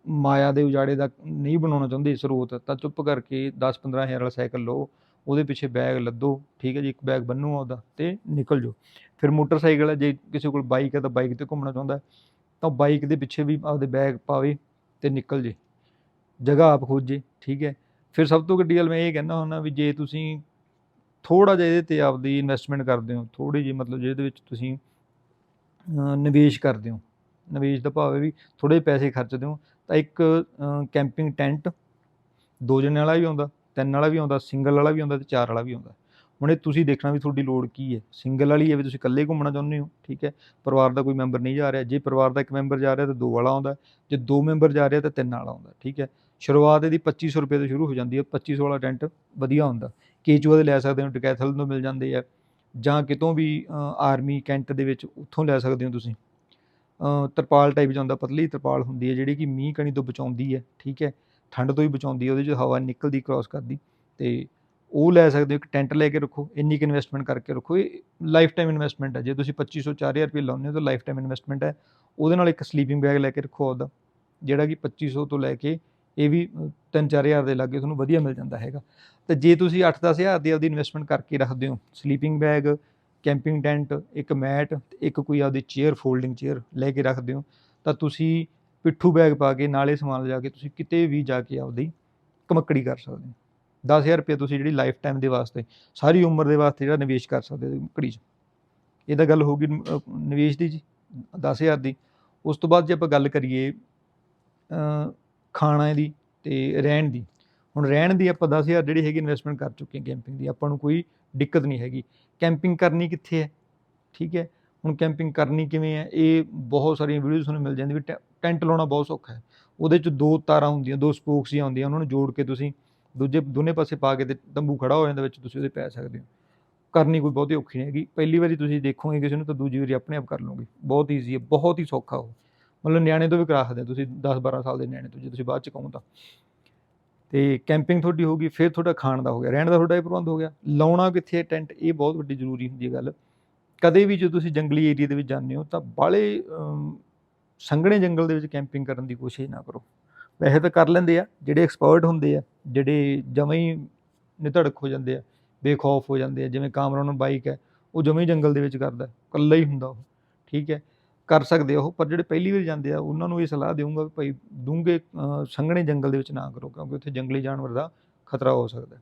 ਮਾਇਆ ਦੇ ਉਜਾੜੇ ਦਾ ਨਹੀਂ ਬਣਾਉਣਾ ਚਾਹੁੰਦੇ ਸਰੋਤ ਤਾਂ ਚੁੱਪ ਕਰਕੇ 10 15000 ਵਾਲਾ ਸਾਈਕਲ ਲਓ ਉਹਦੇ ਪਿੱਛੇ ਬੈਗ ਲੱਦੋ ਠੀਕ ਹੈ ਜੀ ਇੱਕ ਬੈਗ ਬੰਨੋ ਉਹਦਾ ਤੇ ਨਿਕਲ ਜਾਓ। ਫਿਰ ਮੋਟਰਸਾਈਕਲ ਹੈ ਜੇ ਕਿਸੇ ਕੋਲ ਬਾਈਕ ਹੈ ਤਾਂ ਬਾਈਕ ਤੇ ਘੁੰਮਣਾ ਚਾਹੁੰਦਾ ਹੈ, ਤਾਂ ਬਾਈਕ ਦੇ ਪਿੱਛੇ ਵੀ ਆਪਦੇ ਬੈਗ ਪਾਵੇ ਤੇ ਨਿਕਲ ਜੇ ਜਗ੍ਹਾ ਆਪ ਖੋਜੇ ਠੀਕ ਹੈ। ਫਿਰ ਸਭ ਤੋਂ ਵੱਡੀ ਗੱਲ ਮੈਂ ਇਹ ਕਹਿੰਦਾ ਹੁੰਦਾ ਵੀ ਜੇ ਤੁਸੀਂ ਥੋੜਾ ਜਿਹਾ ਇਹਦੇ ਤੇ ਆਪਦੀ ਇਨਵੈਸਟਮੈਂਟ ਕਰਦੇ ਹੋ ਥੋੜੀ ਜਿਹੀ ਮਤਲਬ ਜਿਹਦੇ ਵਿੱਚ ਤੁਸੀਂ ਨਿਵੇਸ਼ ਕਰਦੇ ਹੋ। ਨਿਵੇਸ਼ ਦਾ ਭਾਵ ਹੈ ਵੀ ਥੋੜੇ ਪੈਸੇ ਖਰਚਦੇ ਹੋ। ਤਾਂ ਇੱਕ ਕੈਂਪਿੰਗ ਟੈਂਟ ਦੋ ਜਣੇ ਵਾਲਾ ਵੀ ਆਉਂਦਾ, ਤਿੰਨ ਵਾਲਾ ਵੀ ਆਉਂਦਾ ਸਿੰਗਲ ਵਾਲਾ ਵੀ ਆਉਂਦਾ ਤੇ ਚਾਰ ਵਾਲਾ ਵੀ ਆਉਂਦਾ। ਹੁਣ ਇਹ ਤੁਸੀਂ ਦੇਖਣਾ ਵੀ ਤੁਹਾਡੀ ਲੋੜ ਕੀ ਹੈ। ਸਿੰਗਲ ਵਾਲੀ ਹੈ ਵੀ ਤੁਸੀਂ ਇਕੱਲੇ ਘੁੰਮਣਾ ਚਾਹੁੰਦੇ ਹੋ, ਠੀਕ ਹੈ? ਪਰਿਵਾਰ ਦਾ ਕੋਈ ਮੈਂਬਰ ਨਹੀਂ ਜਾ ਰਿਹਾ। ਜੇ ਪਰਿਵਾਰ ਦਾ ਇੱਕ ਮੈਂਬਰ ਜਾ ਰਿਹਾ ਤਾਂ ਦੋ ਵਾਲਾ ਆਉਂਦਾ। ਜੇ ਦੋ ਮੈਂਬਰ ਜਾ ਰਿਹਾ ਤਾਂ ਤਿੰਨ ਵਾਲਾ ਆਉਂਦਾ, ਠੀਕ ਹੈ? ਸ਼ੁਰੂਆਤ ਇਹਦੀ 2500 ਰੁਪਏ ਤੋਂ ਸ਼ੁਰੂ ਹੋ ਜਾਂਦੀ ਹੈ। 2500 ਵਾਲਾ ਟੈਂਟ ਵਧੀਆ ਹੁੰਦਾ। ਕੇਚੂਆ ਦੇ ਲੈ ਸਕਦੇ ਹੋ, ਡਕੈਥਲ ਤੋਂ ਮਿਲ ਜਾਂਦੇ ਆ, ਜਾਂ ਕਿਤੋਂ ਵੀ ਆਰਮੀ ਕੈਂਟ ਦੇ ਵਿੱਚ ਉੱਥੋਂ ਲੈ ਸਕਦੇ ਹੋ ਤੁਸੀਂ। ਤਰਪਾਲ ਟਾਈਪ ਜਾਂਦਾ, ਪਤਲੀ ਤਰਪਾਲ ਹੁੰਦੀ ਹੈ, ਜਿਹੜੀ ਕਿ ਮੀਂਹ ਕਣੀ ਤੋਂ ਬਚਾਉਂਦੀ ਹੈ, ਠੀਕ ਹੈ, ਠੰਡ ਤੋਂ ਹੀ ਬਚਾਉਂਦੀ ਹੈ, ਉਹਦੇ 'ਚ ਹਵਾ ਨਿਕਲਦੀ ਕ੍ਰਾਸ ਕਰਦੀ, ਤੇ ਉਹ ਲੈ ਸਕਦੇ ਹੋ, ਇੱਕ ਟੈਂਟ ਲੈ ਕੇ ਰੱਖੋ, ਇੰਨੀ ਕੁ ਇਨਵੈਸਟਮੈਂਟ ਕਰਕੇ ਰੱਖੋ, ਇਹ ਲਾਈਫ ਟਾਈਮ ਇਨਵੈਸਟਮੈਂਟ ਹੈ, ਜੇ ਤੁਸੀਂ 2500 4000 ਰੁਪਏ ਲਾਉਂਦੇ ਹੋ, ਤਾਂ ਲਾਈਫ ਟਾਈਮ ਇਨਵੈਸਟਮੈਂਟ ਹੈ, ਉਹਦੇ ਨਾਲ ਇੱਕ ਸਲੀਪਿੰਗ ਬੈਗ ਲੈ ਕੇ ਰੱਖੋ ਉਹਦਾ ਜਿਹੜਾ ਕਿ 2500 ਤੋਂ ਲੈ ਕੇ ਇਹ ਵੀ 3-4000 ਦੇ ਲਾਗੇ ਤੁਹਾਨੂੰ ਵਧੀਆ ਮਿਲ ਜਾਂਦਾ ਹੈਗਾ। ਤੇ ਜੇ ਤੁਸੀਂ 8-10000 ਦੀ ਆਪਦੀ ਇਨਵੈਸਟਮੈਂਟ ਕਰਕੇ ਰੱਖਦੇ ਹੋ ਸਲੀਪਿੰਗ ਬੈਗ ਕੈਂਪਿੰਗ ਟੈਂਟ ਇੱਕ ਮੈਟ ਤੇ ਇੱਕ ਕੋਈ ਆਪਦੀ ਚੇਅਰ ਫੋਲਡਿੰਗ ਚੇਅਰ ਲੈ ਕੇ ਰੱਖਦੇ ਹੋ, ਤਾਂ ਤੁਸੀਂ ਪਿੱਠੂ ਬੈਗ ਪਾ ਕੇ ਨਾਲੇ ਸਮਾਨ ਲਿਜਾ ਕੇ ਤੁਸੀਂ ਕਿਤੇ ਵੀ ਜਾ ਕੇ ਆਪਦੀ ਕਮੱਕੜੀ ਕਰ ਸਕਦੇ ਹੋ। 10000 ਰੁਪਏ ਤੁਸੀਂ ਜਿਹੜੀ ਲਾਈਫ ਟਾਈਮ ਦੇ ਵਾਸਤੇ, ਸਾਰੀ ਉਮਰ ਦੇ ਵਾਸਤੇ ਜਿਹੜਾ ਨਿਵੇਸ਼ ਕਰ ਸਕਦੇ ਹੋ ਕਮਕੜੀ 'ਚ। ਇਹ ਤਾਂ ਗੱਲ ਹੋ ਗਈ ਨਿਵੇਸ਼ ਦੀ ਜੀ 10000 ਦੀ। ਉਸ ਤੋਂ ਬਾਅਦ ਜੇ ਆਪਾਂ ਗੱਲ ਕਰੀਏ ਖਾਣਾ ਦੀ ਤੇ ਰਹਿਣ ਦੀ। ਹੁਣ ਰਹਿਣ ਦੀ ਆਪਾਂ 10000 ਜਿਹੜੀ ਹੈਗੀ ਇਨਵੈਸਟਮੈਂਟ ਕਰ ਚੁੱਕੇ ਹਾਂ ਕੈਂਪਿੰਗ ਦੀ, ਆਪਾਂ ਨੂੰ ਕੋਈ ਦਿੱਕਤ ਨਹੀਂ ਹੈਗੀ। ਕੈਂਪਿੰਗ ਕਰਨੀ ਕਿੱਥੇ ਹੈ? ਠੀਕ ਹੈ। ਹੁਣ ਕੈਂਪਿੰਗ ਕਰਨੀ ਕਿਵੇਂ ਹੈ? ਇਹ ਬਹੁਤ ਸਾਰੀਆਂ ਵੀਡੀਓਜ਼ ਤੁਹਾਨੂੰ ਮਿਲ ਜਾਂਦੀ ਵੀ ਟੈ- ਟੈਂਟ ਲਾਉਣਾ ਬਹੁਤ ਸੌਖਾ ਹੈ। ਉਹਦੇ 'ਚ ਦੋ ਤਾਰਾਂ ਹੁੰਦੀਆਂ, ਦੋ ਸਪੋਕਸ ਹੀ ਆਉਂਦੀਆਂ ਉਹਨਾਂ ਨੂੰ ਜੋੜ ਕੇ ਤੁਸੀਂ ਦੂਜੇ, ਦੋਨੇ ਪਾਸੇ ਪਾ ਕੇ ਤੇ ਤੰਬੂ ਖੜਾ ਹੋ ਜਾਂਦਾ ਵਿੱਚ, ਤੁਸੀਂ ਉਹਦੇ ਪੈ ਸਕਦੇ ਹੋ। ਕਰਨੀ ਕੋਈ ਬਹੁਤੀ ਔਖੀ ਨਹੀਂ ਹੈਗੀ। ਪਹਿਲੀ ਵਾਰੀ ਤੁਸੀਂ ਦੇਖੋਗੇ ਕਿਸੇ ਨੂੰ, ਤਾਂ ਦੂਜੀ ਵਾਰੀ ਆਪਣੇ ਆਪ ਕਰ ਲਓਗੇ। ਬਹੁਤ ਈਜ਼ੀ ਹੈ, ਬਹੁਤ ਹੀ ਸੌਖਾ ਉਹ। ਮਤਲਬ ਨਿਆਣੇ ਤੋਂ ਵੀ ਕਰਾ ਸਕਦੇ ਤੁਸੀਂ 10 12 ਸਾਲ ਦੇ ਨਿਆਣੇ ਤੋਂ, ਜੇ ਤੁਸੀਂ ਬਾਅਦ ਚ ਕਹੋ ਤਾਂ। ਤੇ ਕੈਂਪਿੰਗ ਤੁਹਾਡੀ ਹੋ ਗਈ, ਫਿਰ ਤੁਹਾਡਾ ਖਾਣ ਦਾ ਹੋ ਗਿਆ, ਰਹਿਣ ਦਾ ਤੁਹਾਡਾ ਇਹ ਪ੍ਰਬੰਧ ਹੋ ਗਿਆ। ਲਾਉਣਾ ਕਿੱਥੇ ਟੈਂਟ, ਇਹ ਬਹੁਤ ਵੱਡੀ ਜ਼ਰੂਰੀ ਹੁੰਦੀ ਹੈ ਗੱਲ। ਕਦੇ ਵੀ ਜੇ ਤੁਸੀਂ ਜੰਗਲੀ ਏਰੀਆ ਦੇ ਵਿੱਚ ਜਾਂਦੇ ਹੋ, ਤਾਂ ਬਾਲੇ ਸੰਘਣੇ ਜੰਗਲ ਦੇ ਵਿੱਚ ਕੈਂਪਿੰਗ ਕਰਨ ਦੀ ਕੋਸ਼ਿਸ਼ ਨਾ ਕਰੋ। ਵੈਸੇ ਤਾਂ ਕਰ ਲੈਂਦੇ ਆ, ਜਿਹੜੇ ਐਕਸਪਰਟ ਹੁੰਦੇ ਆ, ਜਿਹੜੇ ਜਮਾਂ ਹੀ ਨਿਧੜਕ ਹੋ ਜਾਂਦੇ ਆ, ਬੇਖੌਫ ਹੋ ਜਾਂਦੇ ਆ, ਜਿਵੇਂ ਕਾਮਰੋਨ ਬਾਈਕ ਹੈ, ਉਹ ਜਮਾਂ ਹੀ ਜੰਗਲ ਦੇ ਵਿੱਚ ਕਰਦਾ, ਇਕੱਲਾ ਹੀ ਹੁੰਦਾ ਉਹ। ਠੀਕ ਹੈ ਕਰ ਸਕਦੇ ਆ ਉਹ, ਪਰ ਜਿਹੜੇ ਪਹਿਲੀ ਵਾਰ ਜਾਂਦੇ ਆ, ਉਹਨਾਂ ਨੂੰ ਇਹ ਸਲਾਹ ਦੇਵਾਂਗਾ ਵੀ ਭਾਈ ਡੂੰਘੇ ਸੰਘਣੇ ਜੰਗਲ ਦੇ ਵਿੱਚ ਨਾ ਕਰੋ, ਕਿਉਂਕਿ ਉੱਥੇ ਜੰਗਲੀ ਜਾਨਵਰ ਦਾ ਖਤਰਾ ਹੋ ਸਕਦਾ।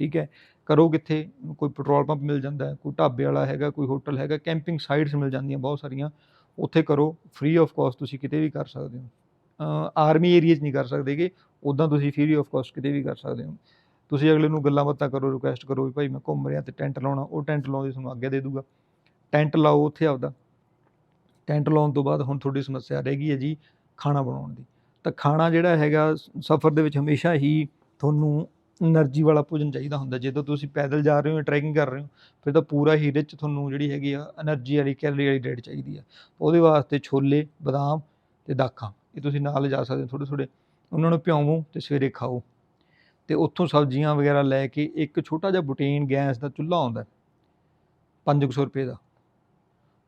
ਠੀਕ ਹੈ? ਕਰੋ ਕਿੱਥੇ? ਕੋਈ ਪੈਟਰੋਲ ਪੰਪ ਮਿਲ ਜਾਂਦਾ ਕੋਈ ਢਾਬੇ ਵਾਲਾ ਹੈਗਾ, ਕੋਈ ਹੋਟਲ ਹੈਗਾ, ਕੈਂਪਿੰਗ ਸਾਈਟਸ ਮਿਲ ਜਾਂਦੀਆਂ ਬਹੁਤ ਸਾਰੀਆਂ, ਉੱਥੇ ਕਰੋ ਫ੍ਰੀ ਆਫ ਕਾਸਟ ਤੁਸੀਂ ਕਿਤੇ ਵੀ ਕਰ ਸਕਦੇ ਹੋ। ਆਰਮੀ ਏਰੀਆ 'ਚ ਨਹੀਂ ਕਰ ਸਕਦੇਗੇ ਉਦਾਂ ਤੁਸੀਂ ਫ੍ਰੀ ਆਫ ਕਾਸਟ ਕਿਤੇ ਵੀ ਕਰ ਸਕਦੇ ਹੋ। ਤੁਸੀਂ ਅਗਲੇ ਨੂੰ ਗੱਲਾਂ ਬਾਤਾਂ ਕਰੋ ਰਿਕੁਐਸਟ ਕਰੋ ਵੀ ਭਾਈ ਮੈਂ ਘੁੰਮ ਰਿਹਾ ਤੇ ਟੈਂਟ ਲਾਉਣਾ, ਉਹ ਟੈਂਟ ਲਾਉਂਦੇ ਤੁਹਾਨੂੰ ਅੱਗੇ ਦੇ ਦੂਗਾ। ਟੈਂਟ ਲਾਓ ਉੱਥੇ ਆਪਦਾ। ਟੈਂਟ ਲਾਉਣ ਤੋਂ ਬਾਅਦ ਹੁਣ ਤੁਹਾਡੀ ਸਮੱਸਿਆ ਰਹਿ ਗਈ ਹੈ ਜੀ ਖਾਣਾ ਬਣਾਉਣ ਦੀ। ਤਾਂ ਖਾਣਾ ਜਿਹੜਾ ਹੈਗਾ ਸਫ਼ਰ ਦੇ ਵਿੱਚ ਹਮੇਸ਼ਾ ਹੀ ਤੁਹਾਨੂੰ એનર્ਜੀ ਵਾਲਾ ਭੋਜਨ ਚਾਹੀਦਾ ਹੁੰਦਾ। ਜਦੋਂ ਤੁਸੀਂ ਪੈਦਲ ਜਾ ਰਹੇ ਹੋ ਟ੍ਰੈਕਿੰਗ ਕਰ ਰਹੇ ਹੋ, ਫਿਰ ਤਾਂ ਪੂਰਾ ਹੀ ਰਿਚ ਤੁਹਾਨੂੰ ਜਿਹੜੀ ਹੈਗੀ ਆ એનર્ਜੀ ਵਾਲੀ ਕੈਲਰੀ ਵਾਲੀ ਡਾਈਟ ਚਾਹੀਦੀ ਆ। ਉਹਦੇ ਵਾਸਤੇ ਛੋਲੇ, ਬਦਾਮ ਤੇ ਦਾਖਾਂ, ਇਹ ਤੁਸੀਂ ਨਾਲ ਲਿਜਾ ਸਕਦੇ ਹੋ ਥੋੜੇ ਥੋੜੇ ਉਹਨਾਂ ਨੂੰ ਭਿਉਂਵੋ ਤੇ ਸਵੇਰੇ ਖਾਓ। ਤੇ ਉੱਥੋਂ ਸਬਜ਼ੀਆਂ ਵਗੈਰਾ ਲੈ ਕੇ ਇੱਕ ਛੋਟਾ ਜਿਹਾ ਬੁਟੀਨ, ਗੈਸ ਦਾ ਚੁੱਲ੍ਹਾ ਆਉਂਦਾ 500 ਰੁਪਏ ਦਾ।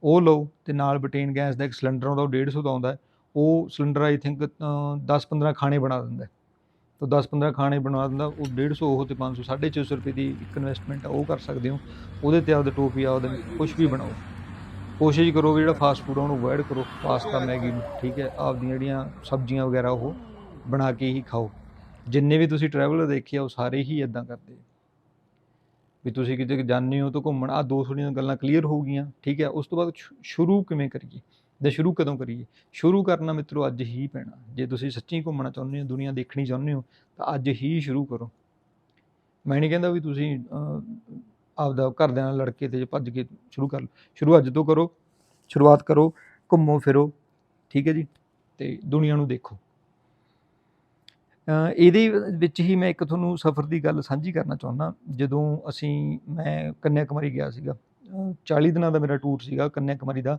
ਉਹ ਲਓ ਤੇ ਨਾਲ ਬੁਟੀਨ ਗੈਸ ਦਾ ਇੱਕ ਸਿਲੰਡਰ ਆਉਂਦਾ, ਉਹ 150 ਦਾ ਆਉਂਦਾ ਉਹ ਸਿਲੰਡਰ ਆਈ ਥਿੰਕ 10-15 ਖਾਣੇ ਬਣਾ ਦਿੰਦਾ ਤਾਂ 10-15 ਖਾਣੇ ਬਣਾ ਦਿੰਦਾ, ਉਹ 150 ਉਹ ਤੇ 500 650 ਰੁਪਏ ਦੀ ਇੱਕ ਇਨਵੈਸਟਮੈਂਟ ਆ, ਉਹ ਕਰ ਸਕਦੇ ਹੋ। ਉਹਦੇ ਤੇ ਆਪਦਾ ਟੋਪੀ ਆ ਉਹਦੇ ਕੁਝ ਵੀ ਬਣਾਓ। ਕੋਸ਼ਿਸ਼ ਕਰੋ ਵੀ ਜਿਹੜਾ ਫਾਸਟ ਫੂਡ ਆ, ਉਹਨੂੰ ਅਵੋਇਡ ਕਰੋ। ਪਾਸਤਾ ਮੈਗੀ ਨੂੰ ਠੀਕ ਹੈ, ਆਪਦੀਆਂ ਜਿਹੜੀਆਂ ਸਬਜ਼ੀਆਂ ਵਗੈਰਾ, ਉਹ ਬਣਾ ਕੇ ਹੀ ਖਾਓ। ਜਿੰਨੇ ਵੀ ਤੁਸੀਂ ਟਰੈਵਲਰ ਦੇਖੇ ਆ, ਉਹ ਸਾਰੇ ਹੀ ਇਦਾਂ ਕਰਦੇ ਆ। ਵੀ ਤੁਸੀਂ ਕਿਤੇ ਜਾਂਦੇ ਹੋ ਤਾਂ ਘੁੰਮਣ ਆ ਦੋ ਥੋੜ੍ਹੀਆਂ ਗੱਲਾਂ ਕਲੀਅਰ ਹੋ ਗਈਆਂ, ਠੀਕ ਹੈ, ਉਸ ਤੋਂ ਬਾਅਦ ਸ਼ੁ- ਸ਼ੁਰੂ ਕਿਵੇਂ ਕਰੀਏ? ਜਾਂ ਸ਼ੁਰੂ ਕਦੋਂ ਕਰੀਏ? ਸ਼ੁਰੂ ਕਰਨਾ ਮਿੱਤਰੋ ਅੱਜ ਹੀ ਪੈਣਾ। ਜੇ ਤੁਸੀਂ ਸੱਚੀ ਘੁੰਮਣਾ ਚਾਹੁੰਦੇ ਹੋ, ਦੁਨੀਆ ਦੇਖਣੀ ਚਾਹੁੰਦੇ ਹੋ, ਤਾਂ ਅੱਜ ਹੀ ਸ਼ੁਰੂ ਕਰੋ। ਮੈਂ ਨਹੀਂ ਕਹਿੰਦਾ ਵੀ ਤੁਸੀਂ ਆਪਦਾ ਘਰਦਿਆਂ ਨਾਲ ਲੜ ਕੇ ਤੇ ਭੱਜ ਕੇ ਸ਼ੁਰੂ ਕਰ ਲਓ। ਸ਼ੁਰੂ ਅੱਜ ਤੋਂ ਕਰੋ, ਸ਼ੁਰੂਆਤ ਕਰੋ, ਘੁੰਮੋ ਫਿਰੋ, ਠੀਕ ਹੈ ਜੀ? ਤੇ ਦੁਨੀਆ ਨੂੰ ਦੇਖੋ। ਇਹਦੇ ਵਿੱਚ ਹੀ ਮੈਂ ਇੱਕ ਤੁਹਾਨੂੰ ਸਫ਼ਰ ਦੀ ਗੱਲ ਸਾਂਝੀ ਕਰਨਾ ਚਾਹੁੰਦਾ। ਜਦੋਂ ਅਸੀਂ ਮੈਂ ਕੰਨਿਆ ਕੁਮਾਰੀ ਗਿਆ ਸੀਗਾ ਅ, 40 ਦਿਨਾਂ ਦਾ ਮੇਰਾ ਟੂਰ ਸੀਗਾ ਕੰਨਿਆ ਕੁਮਾਰੀ ਦਾ।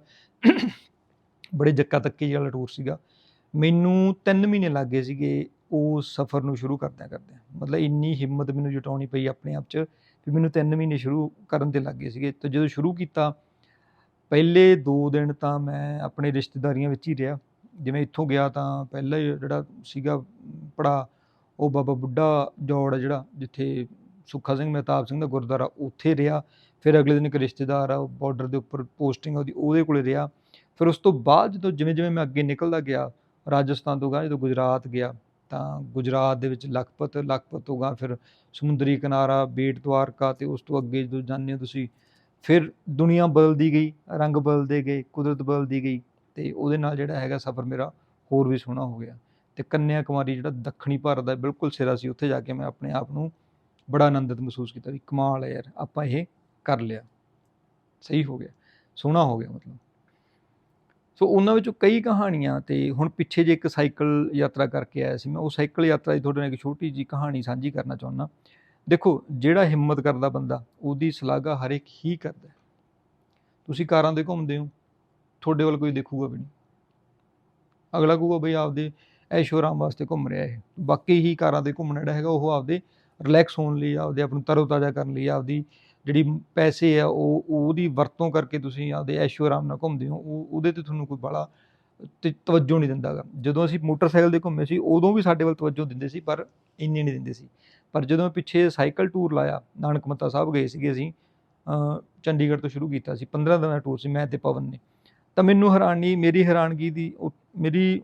ਬੜੇ ਜੱਕਾ ਤੱਕੀ ਵਾਲਾ ਟੂਰ ਸੀਗਾ। ਮੈਨੂੰ 3 ਮਹੀਨੇ ਲੱਗ ਗਏ ਸੀਗੇ ਉਹ ਸਫ਼ਰ ਨੂੰ ਸ਼ੁਰੂ ਕਰਦਿਆਂ ਕਰਦਿਆਂ। ਮਤਲਬ ਇੰਨੀ ਹਿੰਮਤ ਮੈਨੂੰ ਜੁਟਾਉਣੀ ਪਈ ਆਪਣੇ ਆਪ 'ਚ ਵੀ ਮੈਨੂੰ 3 ਮਹੀਨੇ ਸ਼ੁਰੂ ਕਰਨ ਤੇ ਲੱਗ ਗਏ ਸੀਗੇ। ਤੇ ਜਦੋਂ ਸ਼ੁਰੂ ਕੀਤਾ ਪਹਿਲੇ 2 ਦਿਨ ਤਾਂ ਮੈਂ ਆਪਣੇ ਰਿਸ਼ਤੇਦਾਰੀਆਂ ਵਿੱਚ ਹੀ ਰਿਹਾ। ਜਿਵੇਂ ਇੱਥੋਂ ਗਿਆ ਤਾਂ ਪਹਿਲਾ ਹੀ ਜਿਹੜਾ ਸੀਗਾ ਪੜਾ, ਉਹ ਬਾਬਾ ਬੁੱਢਾ ਜੋੜ ਆ ਜਿਹੜਾ, ਜਿੱਥੇ ਸੁੱਖਾ ਸਿੰਘ, ਮਹਿਤਾਬ ਸਿੰਘ ਦਾ ਗੁਰਦੁਆਰਾ ਉੱਥੇ ਰਿਹਾ। ਫਿਰ ਅਗਲੇ ਦਿਨ ਇੱਕ ਰਿਸ਼ਤੇਦਾਰ ਆ ਬਾਰਡਰ ਦੇ ਉੱਪਰ ਪੋਸਟਿੰਗ ਉਹਦੀ, ਉਹਦੇ ਕੋਲੇ ਰਿਹਾ। ਫਿਰ ਉਸ ਤੋਂ ਬਾਅਦ ਜਦੋਂ ਜਿਵੇਂ ਜਿਵੇਂ ਮੈਂ ਅੱਗੇ ਨਿਕਲਦਾ ਗਿਆ, ਰਾਜਸਥਾਨ ਤੋਂ ਗਾ ਜਦੋਂ ਗੁਜਰਾਤ ਗਿਆ, ਤਾਂ ਗੁਜਰਾਤ ਦੇ ਵਿੱਚ ਲਖਪਤ ਲਖਪਤ ਤੋਂ ਗਾ ਫਿਰ ਸਮੁੰਦਰੀ ਕਿਨਾਰਾ, ਬੇਟ ਦਵਾਰਕਾ ਤੇ ਉਸ ਤੋਂ ਅੱਗੇ ਜਦੋਂ ਜਾਂਦੇ ਹੋ ਤੁਸੀਂ, ਫਿਰ ਦੁਨੀਆ ਬਦਲਦੀ ਗਈ, ਰੰਗ ਬਦਲਦੇ ਗਏ, ਕੁਦਰਤ ਬਦਲਦੀ ਗਈ। ਤੇ ਉਹਦੇ ਨਾਲ ਜਿਹੜਾ ਹੈਗਾ ਸਫ਼ਰ ਮੇਰਾ ਹੋਰ ਵੀ ਸੋਹਣਾ ਹੋ ਗਿਆ। ਤੇ ਕੰਨਿਆ ਕੁਮਾਰੀ ਜਿਹੜਾ ਦੱਖਣੀ ਭਾਰਤ ਦਾ ਬਿਲਕੁਲ ਸਿਰਾ ਸੀ, ਉੱਥੇ ਜਾ ਕੇ ਮੈਂ ਆਪਣੇ ਆਪ ਨੂੰ ਬੜਾ ਆਨੰਦਿਤ ਮਹਿਸੂਸ ਕੀਤਾ ਵੀ ਕਮਾਲ ਹੈ ਯਾਰ, ਆਪਾਂ ਇਹ ਕਰ ਲਿਆ। ਸਹੀ ਹੋ ਗਿਆ, ਸੋਹਣਾ ਹੋ ਗਿਆ ਮਤਲਬ। ਸੋ ਉਹਨਾਂ ਵਿੱਚੋਂ ਕਈ ਕਹਾਣੀਆਂ ਤੇ ਹੁਣ ਪਿੱਛੇ ਜੇ ਇੱਕ ਸਾਈਕਲ ਯਾਤਰਾ ਕਰਕੇ ਆਇਆ ਸੀ, ਮੈਂ ਉਹ ਸਾਈਕਲ ਯਾਤਰਾ ਦੀ ਤੁਹਾਡੇ ਨਾਲ ਇੱਕ ਛੋਟੀ ਜੀ ਕਹਾਣੀ ਸਾਂਝੀ ਕਰਨਾ ਚਾਹੁੰਦਾ। ਦੇਖੋ, ਜਿਹੜਾ ਹਿੰਮਤ ਕਰਦਾ ਬੰਦਾ, ਉਹਦੀ ਸ਼ਲਾਘਾ ਹਰ ਇੱਕ ਹੀ ਕਰਦਾ ਤੁਸੀਂ ਕਾਰਾਂ ਦੇ ਘੁੰਮਦੇ ਹੋ ਤੁਹਾਡੇ ਵੱਲ ਕੋਈ ਦੇਖੂਗਾ ਵੀ ਨਹੀਂ। ਅਗਲਾ ਕਹੂਗਾ ਬਈ ਆਪਦੇ ਐਸ਼ੋ ਆਰਾਮ ਵਾਸਤੇ ਘੁੰਮ ਰਿਹਾ ਇਹ। ਬਾਕੀ ਹੀ ਕਾਰਾਂ ਦੇ ਘੁੰਮਣਾ ਜਿਹੜਾ ਹੈਗਾ, ਉਹ ਆਪਦੇ ਰਿਲੈਕਸ ਹੋਣ ਲਈ, ਆਪਦੇ ਆਪ ਨੂੰ ਤਰੋਤਾਜ਼ਾ ਕਰਨ ਲਈ, ਆਪਦੀ ਜਿਹੜੀ ਪੈਸੇ ਆ, ਉਹ, ਉਹਦੀ ਵਰਤੋਂ ਕਰਕੇ ਤੁਸੀਂ ਆਪਦੇ ਐਸ਼ੋ ਆਰਾਮ ਨਾਲ ਘੁੰਮਦੇ ਹੋ, ਉਹ, ਉਹਦੇ ਤੇ ਤੁਹਾਨੂੰ ਕੋਈ ਬੜਾ ਤੇ ਤਵੱਜੋ ਨਹੀਂ ਦਿੰਦਾ ਗਾ। ਜਦੋਂ ਅਸੀਂ ਮੋਟਰਸਾਈਕਲ ਦੇ ਘੁੰਮੇ ਸੀ, ਉਦੋਂ ਵੀ ਸਾਡੇ ਵੱਲ ਤਵੱਜੋ ਦਿੰਦੇ ਸੀ, ਪਰ ਇੰਨੀ ਨਹੀਂ ਦਿੰਦੇ ਸੀ। ਪਰ ਜਦੋਂ ਪਿੱਛੇ ਸਾਈਕਲ ਟੂਰ ਲਾਇਆ, ਨਾਨਕ ਮੱਤਾ ਸਾਹਿਬ ਗਏ ਸੀਗੇ ਅਸੀਂ ਚੰਡੀਗੜ੍ਹ ਤੋਂ ਸ਼ੁਰੂ ਕੀਤਾ ਸੀ 15 ਦਿਨਾਂ ਦਾ ਟੂਰ ਸੀ, ਮੈਂ ਤੇ ਪਵਨ ਨੇ। ਤਾਂ ਮੈਨੂੰ ਹੈਰਾਨੀ, ਮੇਰੀ ਹੈਰਾਨਗੀ ਦੀ ਉਹ- ਮੇਰੀ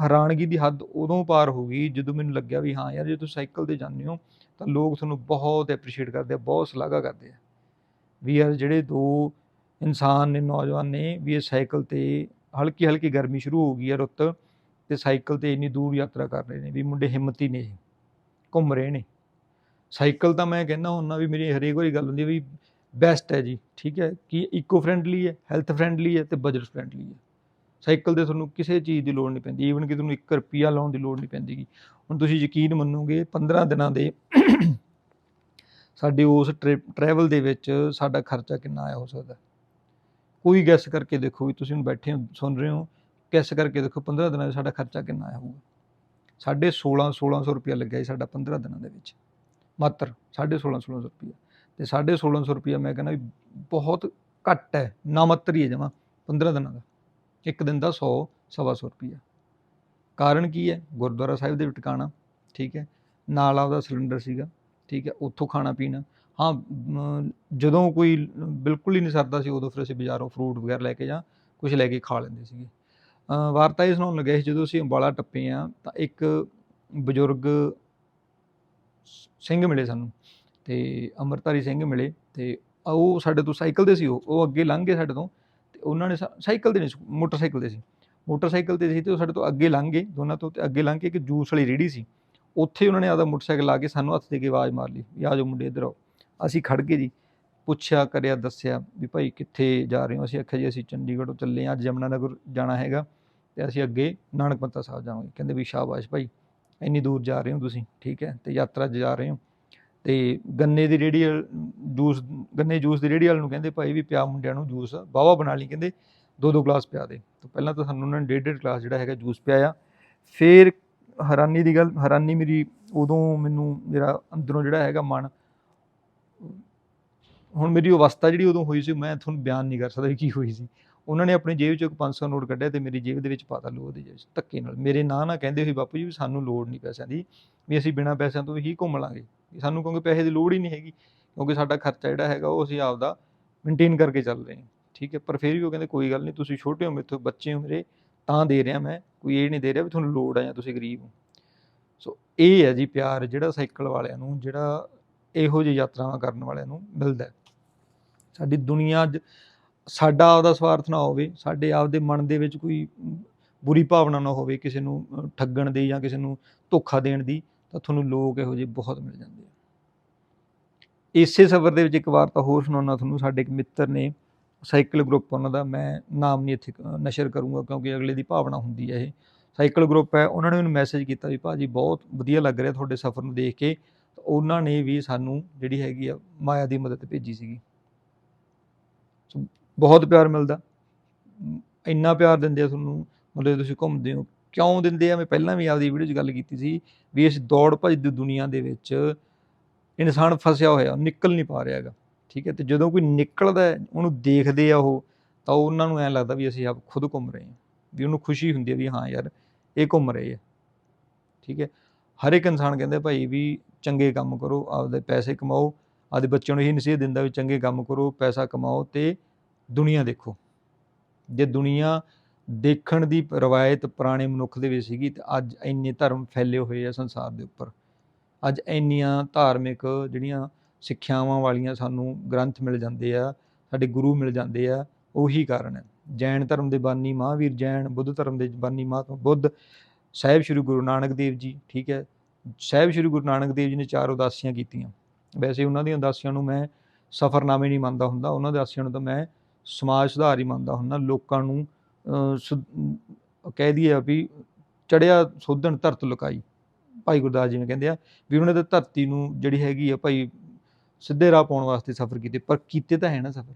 ਹੈਰਾਨਗੀ ਦੀ ਹੱਦ ਉਦੋਂ ਪਾਰ ਹੋ ਗਈ ਜਦੋਂ ਮੈਨੂੰ ਲੱਗਿਆ ਵੀ ਹਾਂ ਯਾਰ ਜੇ ਤੁਸੀਂ ਸਾਈਕਲ ਤੇ ਜਾਂਦੇ ਹੋ ਤਾਂ ਲੋਕ ਤੁਹਾਨੂੰ ਬਹੁਤ ਐਪਰੀਸ਼ੀਏਟ ਕਰਦੇ ਆ, ਬਹੁਤ ਸ਼ਲਾਘਾ ਕਰਦੇ ਆ। ਵੀ ਯਾਰ ਜਿਹੜੇ ਦੋ ਇਨਸਾਨ ਨੇ, ਨੌਜਵਾਨ ਨੇ ਵੀ ਇਹ ਸਾਈਕਲ ਤੇ ਹਲਕੀ ਹਲਕੀ ਗਰਮੀ ਸ਼ੁਰੂ ਹੋ ਗਈ ਹੈ ਰੁੱਤ ਤੇ ਸਾਈਕਲ ਤੇ ਇੰਨੀ ਦੂਰ ਯਾਤਰਾ ਕਰ ਰਹੇ ਨੇ ਵੀ ਮੁੰਡੇ ਹਿੰਮਤੀ ਨੇ ਇਹ ਘੁੰਮ ਰਹੇ ਨੇ। ਸਾਈਕਲ ਤਾਂ ਮੈਂ ਕਹਿੰਦਾ ਹੁੰਦਾ ਵੀ ਮੇਰੀ ਹਰੇਕ ਵਾਰੀ ਗੱਲ ਹੁੰਦੀ ਹੈ ਵੀ ਬੈਸਟ ਹੈ ਜੀ, ਠੀਕ ਹੈ? ਕਿ ਇਕੋ ਫ੍ਰੈਂਡਲੀ ਹੈ ਹੈਲਥ ਫ੍ਰੈਂਡਲੀ ਹੈ ਤੇ ਬਜਟ ਫ੍ਰੈਂਡਲੀ ਹੈ। ਸਾਈਕਲ ਦੇ ਤੁਹਾਨੂੰ ਕਿਸੇ ਚੀਜ਼ ਦੀ ਲੋੜ ਨਹੀਂ ਪੈਂਦੀ ਈਵਨ ਕਿ ਤੁਹਾਨੂੰ 1 ਰੁਪਿਆ ਲਾਉਣ ਦੀ ਲੋੜ ਨਹੀਂ ਪੈਂਦੀਗੀ। ਹੁਣ ਤੁਸੀਂ ਯਕੀਨ ਮੰਨੋਗੇ 15 ਦਿਨਾਂ ਦੇ ਸਾਡੇ ਉਸ ਟਰੈਵਲ ਦੇ ਵਿੱਚ ਸਾਡਾ ਖਰਚਾ ਕਿੰਨਾ ਆਇਆ ਹੋ ਸਕਦਾ? ਕੋਈ ਗੈਸ ਕਰਕੇ ਦੇਖੋ ਵੀ ਤੁਸੀਂ ਬੈਠੇ ਹੋ, ਸੁਣ ਰਹੇ ਹੋ ਗੈਸ ਕਰਕੇ ਦੇਖੋ 15 ਦਿਨਾਂ ਦਾ ਸਾਡਾ ਖਰਚਾ ਕਿੰਨਾ ਆਇਆ ਹੋਊਗਾ। ਸਾਢੇ 16 1600 ਰੁਪਇਆ ਲੱਗਿਆ ਜੀ ਸਾਡਾ 15 ਦਿਨਾਂ ਦੇ ਵਿੱਚ। ਮਾਤਰ ਸਾਢੇ 16 1600 ਰੁਪਇਆ ਤੇ ਸਾਢੇ 1600 ਰੁਪਇਆ ਮੈਂ ਕਹਿੰਦਾ ਵੀ ਬਹੁਤ ਘੱਟ ਹੈ, ਨਾ ਮਾਤਰ ਹੈ ਜਮਾ 15 ਦਿਨਾਂ ਦਾ, ਇੱਕ ਦਿਨ ਦਾ 100 ਸਵਾ ਸੌ ਰੁਪਇਆ ਕਾਰਨ ਕੀ ਹੈ? ਗੁਰਦੁਆਰਾ ਸਾਹਿਬ ਦੇ ਟਿਕਾਣਾ, ਠੀਕ ਹੈ, ਨਾਲ ਆਪਦਾ ਸਿਲੰਡਰ ਸੀਗਾ, ਠੀਕ ਹੈ, ਉੱਥੋਂ ਖਾਣਾ ਪੀਣਾ। ਹਾਂ ਜਦੋਂ ਕੋਈ ਬਿਲਕੁਲ ਹੀ ਨਹੀਂ ਸਰਦਾ ਸੀ, ਉਦੋਂ ਫਿਰ ਅਸੀਂ ਬਾਜ਼ਾਰੋਂ ਫਰੂਟ ਵਗੈਰਾ ਲੈ ਕੇ ਜਾਂ ਕੁਝ ਲੈ ਕੇ ਖਾ ਲੈਂਦੇ ਸੀਗੇ। ਵਾਰਤਾ ਇਹ ਸੁਣਾਉਣ ਲੱਗਿਆ ਸੀ, ਜਦੋਂ ਅਸੀਂ ਅੰਬਾਲਾ ਟੱਪੇ ਆ ਤਾਂ ਇੱਕ ਬਜ਼ੁਰਗ ਸਿੰਘ ਮਿਲੇ ਸਾਨੂੰ। ਤੇ ਅੰਮ੍ਰਿਤਧਾਰੀ ਸਿੰਘ ਮਿਲੇ ਤੇ ਉਹ ਸਾਡੇ ਤੋਂ ਸਾਈਕਲ ਦੇ ਸੀ ਉਹ ਉਹ ਅੱਗੇ ਲੰਘ ਗਏ ਸਾਡੇ ਤੋਂ ਤੇ ਉਹਨਾਂ ਨੇ ਸਾ- ਸਾਈਕਲ ਤੇ ਨਹੀਂ ਸੀ, ਮੋਟਰਸਾਈਕਲ ਤੇ ਸੀ। ਮੋਟਰਸਾਈਕਲ ਤੇ ਸੀ ਤੇ ਉਹ ਸਾਡੇ ਤੋਂ ਅੱਗੇ ਲੰਘ ਗਏ ਦੋਨਾਂ ਤੋਂ ਤੇ ਅੱਗੇ ਲੰਘ ਕੇ ਇੱਕ ਜੂਸ ਵਾਲੀ ਰੇੜੀ ਸੀ। ਉੱਥੇ ਉਹਨਾਂ ਨੇ ਆਪਦਾ ਮੋਟਰਸਾਈਕਲ ਲਾ ਕੇ ਸਾਨੂੰ ਹੱਥ ਦੇ ਕੇ ਆਵਾਜ਼ ਮਾਰ ਲਈ ਵੀ ਆ ਜਾਓ ਮੁੰਡੇ ਇੱਧਰ ਆਓ। ਅਸੀਂ ਖੜ ਗਏ ਜੀ ਪੁੱਛਿਆ ਕਰਿਆ ਦੱਸਿਆ ਵੀ ਭਾਈ ਕਿੱਥੇ ਜਾ ਰਹੇ ਹੋ? ਅਸੀਂ ਆਖਿਆ ਜੀ ਅਸੀਂ ਚੰਡੀਗੜ੍ਹੋਂ ਚੱਲੇ ਹਾਂ ਅੱਜ ਯਮਨਾ ਨਗਰ ਜਾਣਾ ਹੈਗਾ ਤੇ ਅਸੀਂ ਅੱਗੇ ਨਾਨਕ ਨਾਨਕਮੱਤਾ ਸਾਹਿਬ ਜਾਵਾਂਗੇ। ਕਹਿੰਦੇ ਵੀ ਸ਼ਾਬਾਸ਼ ਭਾਈ ਇੰਨੀ ਦੂਰ ਜਾ ਰਹੇ ਹੋ ਤੁਸੀਂ ਠੀਕ ਹੈ ਤੇ ਯਾਤਰਾ 'ਚ ਜਾ ਰਹੇ ਹੋ। ਤੇ ਗੰਨੇ ਦੀ ਰੇੜੀ ਵਾਲ- ਜੂਸ, ਗੰਨੇ ਜੂਸ ਦੀ ਰੇੜੀ ਵਾਲ ਨੂੰ ਕਹਿੰਦੇ ਭਾਈ ਵੀ ਪਿਆ ਮੁੰਡਿਆਂ ਨੂੰ ਜੂਸ, ਵਾਹਵਾ ਬਣਾ ਲਈ, ਕਹਿੰਦੇ ਦੋ ਦੋ ਗਲਾਸ ਪਿਆ ਦੇ। ਤਾਂ ਪਹਿਲਾਂ ਤਾਂ ਸਾਨੂੰ ਉਹਨਾਂ ਨੇ ਡੇਢ ਡੇਢ ਗਲਾਸ ਜਿਹੜਾ ਹੈਗਾ ਜੂਸ ਪਿਆਇਆ ਫਿਰ ਹੈਰਾਨੀ ਦੀ ਗੱਲ, ਹੈਰਾਨੀ ਮੇਰੀ ਉਦੋਂ ਮੈਨੂੰ ਮੇਰਾ ਅੰਦਰੋਂ ਜਿਹੜਾ ਹੈਗਾ ਮਨ, ਹੁਣ ਮੇਰੀ ਅਵਸਥਾ ਜਿਹੜੀ ਉਦੋਂ ਹੋਈ ਸੀ, ਮੈਂ ਤੁਹਾਨੂੰ ਬਿਆਨ ਨਹੀਂ ਕਰ ਸਕਦਾ ਵੀ ਕੀ ਹੋਈ ਸੀ। ਉਹਨਾਂ ਨੇ ਆਪਣੀ ਜੇਬ ਚੋਂ ਇੱਕ 500 ਨੋਟ ਕੱਢਿਆ ਤੇ ਮੇਰੀ ਜੇਬ ਦੇ ਵਿੱਚ ਪਾਤਾ ਲੋਹ ਦੇ ਵਿੱਚ ਧੱਕੇ ਨਾਲ। ਮੇਰੇ ਨਾਂ ਨਾ ਕਹਿੰਦੇ ਹੋਏ ਬਾਪੂ ਜੀ ਵੀ ਸਾਨੂੰ ਲੋੜ ਨਹੀਂ ਪੈਸਿਆਂ ਦੀ, ਵੀ ਅਸੀਂ ਬਿਨਾਂ ਪੈਸਿਆਂ ਤੋਂ ਹੀ ਘੁੰਮ ਲਾਂਗੇ। ਵੀ ਸਾਨੂੰ ਕਿਉਂਕਿ ਪੈਸੇ ਦੀ ਲੋੜ ਹੀ ਨਹੀਂ ਹੈਗੀ, ਕਿਉਂਕਿ ਸਾਡਾ ਖਰਚਾ ਜਿਹੜਾ ਹੈਗਾ ਉਹ ਅਸੀਂ ਆਪਦਾ ਮੇਨਟੇਨ ਕਰਕੇ ਚੱਲ ਰਹੇ ਹਾਂ। ਠੀਕ ਹੈ, ਪਰ ਫਿਰ ਵੀ ਉਹ ਕਹਿੰਦੇ ਕੋਈ ਗੱਲ ਨਹੀਂ, ਤੁਸੀਂ ਛੋਟੇ ਹੋ ਮੇਥੋਂ, ਬੱਚੇ ਹੋ ਮੇਰੇ, ਤਾਂ ਦੇ ਰਿਹਾ ਮੈਂ, ਕੋਈ ਇਹ ਨਹੀਂ ਦੇ ਰਿਹਾ ਵੀ ਤੁਹਾਨੂੰ ਲੋੜ ਆ ਜਾਂ ਤੁਸੀਂ ਗਰੀਬ ਹੋ। ਸੋ ਇਹ ਹੈ ਜੀ ਪਿਆਰ, ਜਿਹੜਾ ਸਾਈਕਲ ਵਾਲਿਆਂ ਨੂੰ, ਜਿਹੜਾ ਇਹੋ ਜਿਹੀ ਯਾਤਰਾਵਾਂ ਕਰਨ ਵਾਲਿਆਂ ਨੂੰ ਮਿਲਦਾ ਸਾਡੀ ਦੁਨੀਆ 'ਚ ਸਾਡਾ ਆਪਦਾ ਸਵਾਰਥ ਨਾ ਹੋਵੇ, ਸਾਡੇ ਆਪਦੇ ਮਨ ਦੇ ਵਿੱਚ ਕੋਈ ਬੁਰੀ ਭਾਵਨਾ ਨਾ ਹੋਵੇ ਕਿਸੇ ਨੂੰ ਠੱਗਣ ਦੀ ਜਾਂ ਕਿਸੇ ਨੂੰ ਧੋਖਾ ਦੇਣ ਦੀ, ਤਾਂ ਤੁਹਾਨੂੰ ਲੋਕ ਇਹੋ ਜਿਹੇ ਬਹੁਤ ਮਿਲ ਜਾਂਦੇ ਆ। ਇਸੇ ਸਫ਼ਰ ਦੇ ਵਿੱਚ ਇੱਕ ਵਾਰ ਤਾਂ ਹੋਰ ਸੁਣਾਉਣਾ ਤੁਹਾਨੂੰ, ਸਾਡੇ ਇੱਕ ਮਿੱਤਰ ਨੇ, ਸਾਈਕਲ ਗਰੁੱਪ ਉਹਨਾਂ ਦਾ, ਮੈਂ ਨਾਮ ਨਹੀਂ ਇੱਥੇ ਨਸ਼ਰ ਕਰੂੰਗਾ ਕਿਉਂਕਿ ਅਗਲੇ ਦੀ ਭਾਵਨਾ ਹੁੰਦੀ ਹੈ ਇਹ। ਸਾਈਕਲ ਗਰੁੱਪ ਹੈ, ਉਹਨਾਂ ਨੇ ਮੈਨੂੰ ਮੈਸੇਜ ਕੀਤਾ ਵੀ ਭਾਜੀ ਬਹੁਤ ਵਧੀਆ ਲੱਗ ਰਿਹਾ ਤੁਹਾਡੇ ਸਫ਼ਰ ਨੂੰ ਦੇਖ ਕੇ, ਤਾਂ ਉਹਨਾਂ ਨੇ ਵੀ ਸਾਨੂੰ ਜਿਹੜੀ ਹੈਗੀ ਆ ਮਾਇਆ ਦੀ ਮਦਦ ਭੇਜੀ ਸੀਗੀ। ਬਹੁਤ ਪਿਆਰ ਮਿਲਦਾ। ਇੰਨਾ ਪਿਆਰ ਦਿੰਦੇ ਆ ਤੁਹਾਨੂੰ ਮਤਲਬ ਤੁਸੀਂ ਘੁੰਮਦੇ ਹੋ। ਕਿਉਂ ਦਿੰਦੇ ਆ? ਮੈਂ ਪਹਿਲਾਂ ਵੀ ਆਪਦੀ ਵੀਡੀਓ 'ਚ ਗੱਲ ਕੀਤੀ ਸੀ ਵੀ ਇਸ ਦੌੜ ਭੱਜ ਦੀ ਦੁਨੀਆ ਦੇ ਵਿੱਚ ਇਨਸਾਨ ਫਸਿਆ ਹੋਇਆ ਨਿਕਲ ਨਹੀਂ ਪਾ ਰਿਹਾ ਹੈਗਾ। ਠੀਕ ਹੈ, ਤੇ ਜਦੋਂ ਕੋਈ ਨਿਕਲਦਾ ਉਹਨੂੰ ਦੇਖਦੇ ਆ ਉਹ, ਤਾਂ ਉਹਨਾਂ ਨੂੰ ਐਂ ਲੱਗਦਾ ਵੀ ਅਸੀਂ ਆਪ ਖੁਦ ਘੁੰਮ ਰਹੇ ਹਾਂ। ਵੀ ਉਹਨੂੰ ਖੁਸ਼ੀ ਹੁੰਦੀ ਹੈ ਵੀ ਹਾਂ ਯਾਰ, ਇਹ ਘੁੰਮ ਰਹੇ ਆ। ਠੀਕ ਹੈ, ਹਰ ਇੱਕ ਇਨਸਾਨ ਕਹਿੰਦਾ ਭਾਈ ਵੀ ਚੰਗੇ ਕੰਮ ਕਰੋ, ਆਪਦੇ ਪੈਸੇ ਕਮਾਓ। ਆਪਦੇ ਬੱਚਿਆਂ ਨੂੰ ਇਹ ਨਸੀਹਤ ਦਿੰਦਾ ਵੀ ਚੰਗੇ ਕੰਮ ਕਰੋ, ਪੈਸਾ ਕਮਾਓ ਤੇ ਦੁਨੀਆ ਦੇਖੋ। ਜੇ ਦੁਨੀਆ ਦੇਖਣ ਦੀ ਰਵਾਇਤ ਪੁਰਾਣੇ ਮਨੁੱਖ ਦੇ ਵਿੱਚ ਸੀਗੀ ਤੇ ਅੱਜ ਇੰਨੇ ਧਰਮ ਫੈਲੇ ਹੋਏ ਆ ਸੰਸਾਰ ਦੇ ਉੱਪਰ। ਅੱਜ ਇੰਨੀਆਂ ਧਾਰਮਿਕ ਜਿਹੜੀਆਂ ਸਿੱਖਿਆਵਾਂ ਵਾਲੀਆਂ ਸਾਨੂੰ ਗ੍ਰੰਥ ਮਿਲ ਜਾਂਦੇ ਆ, ਸਾਡੇ ਗੁਰੂ ਮਿਲ ਜਾਂਦੇ ਆ, ਉਹੀ ਕਾਰਨ ਹੈ। ਜੈਨ ਧਰਮ ਦੇ ਬਾਨੀ ਮਹਾਂਵੀਰ ਜੈਨ, ਬੁੱਧ ਧਰਮ ਦੇ ਬਾਨੀ ਮਹਾਤਮਾ ਬੁੱਧ, ਸਾਹਿਬ ਸ੍ਰੀ ਗੁਰੂ ਨਾਨਕ ਦੇਵ ਜੀ, ਠੀਕ ਹੈ। ਸਾਹਿਬ ਸ੍ਰੀ ਗੁਰੂ ਨਾਨਕ ਦੇਵ ਜੀ ਨੇ ਚਾਰ ਉਦਾਸੀਆਂ ਕੀਤੀਆਂ। ਵੈਸੇ ਉਹਨਾਂ ਦੀਆਂ ਉਦਾਸੀਆਂ ਨੂੰ ਮੈਂ ਸਫਰਨਾਮੇ ਨਹੀਂ ਮੰਨਦਾ ਹੁੰਦਾ, ਉਹਨਾਂ ਦੇ ਉਦਾਸੀਆਂ ਨੂੰ ਤਾਂ ਮੈਂ ਸਮਾਜ ਸੁਧਾਰ ਹੀ ਮੰਨਦਾ ਹੁੰਦਾ, ਲੋਕਾਂ ਨੂੰ ਸੁ- ਕਹਿ ਦਈਏ ਵੀ ਚੜਿਆ ਸੋਧਣ, ਧਰਤ, ਲੁਕਾਈ। ਭਾਈ ਗੁਰਦਾਸ ਜੀ ਨੇ ਕਹਿੰਦੇ ਆ ਵੀ ਉਹਨਾਂ ਨੇ ਧਰਤੀ ਨੂੰ ਜਿਹੜੀ ਹੈਗੀ ਆ ਭਾਈ ਸਿੱਧੇ ਰਾਹ ਪਾਉਣ ਵਾਸਤੇ ਸਫ਼ਰ ਕੀਤੇ, ਪਰ ਕੀਤੇ ਤਾਂ ਹੈ ਨਾ ਸਫ਼ਰ।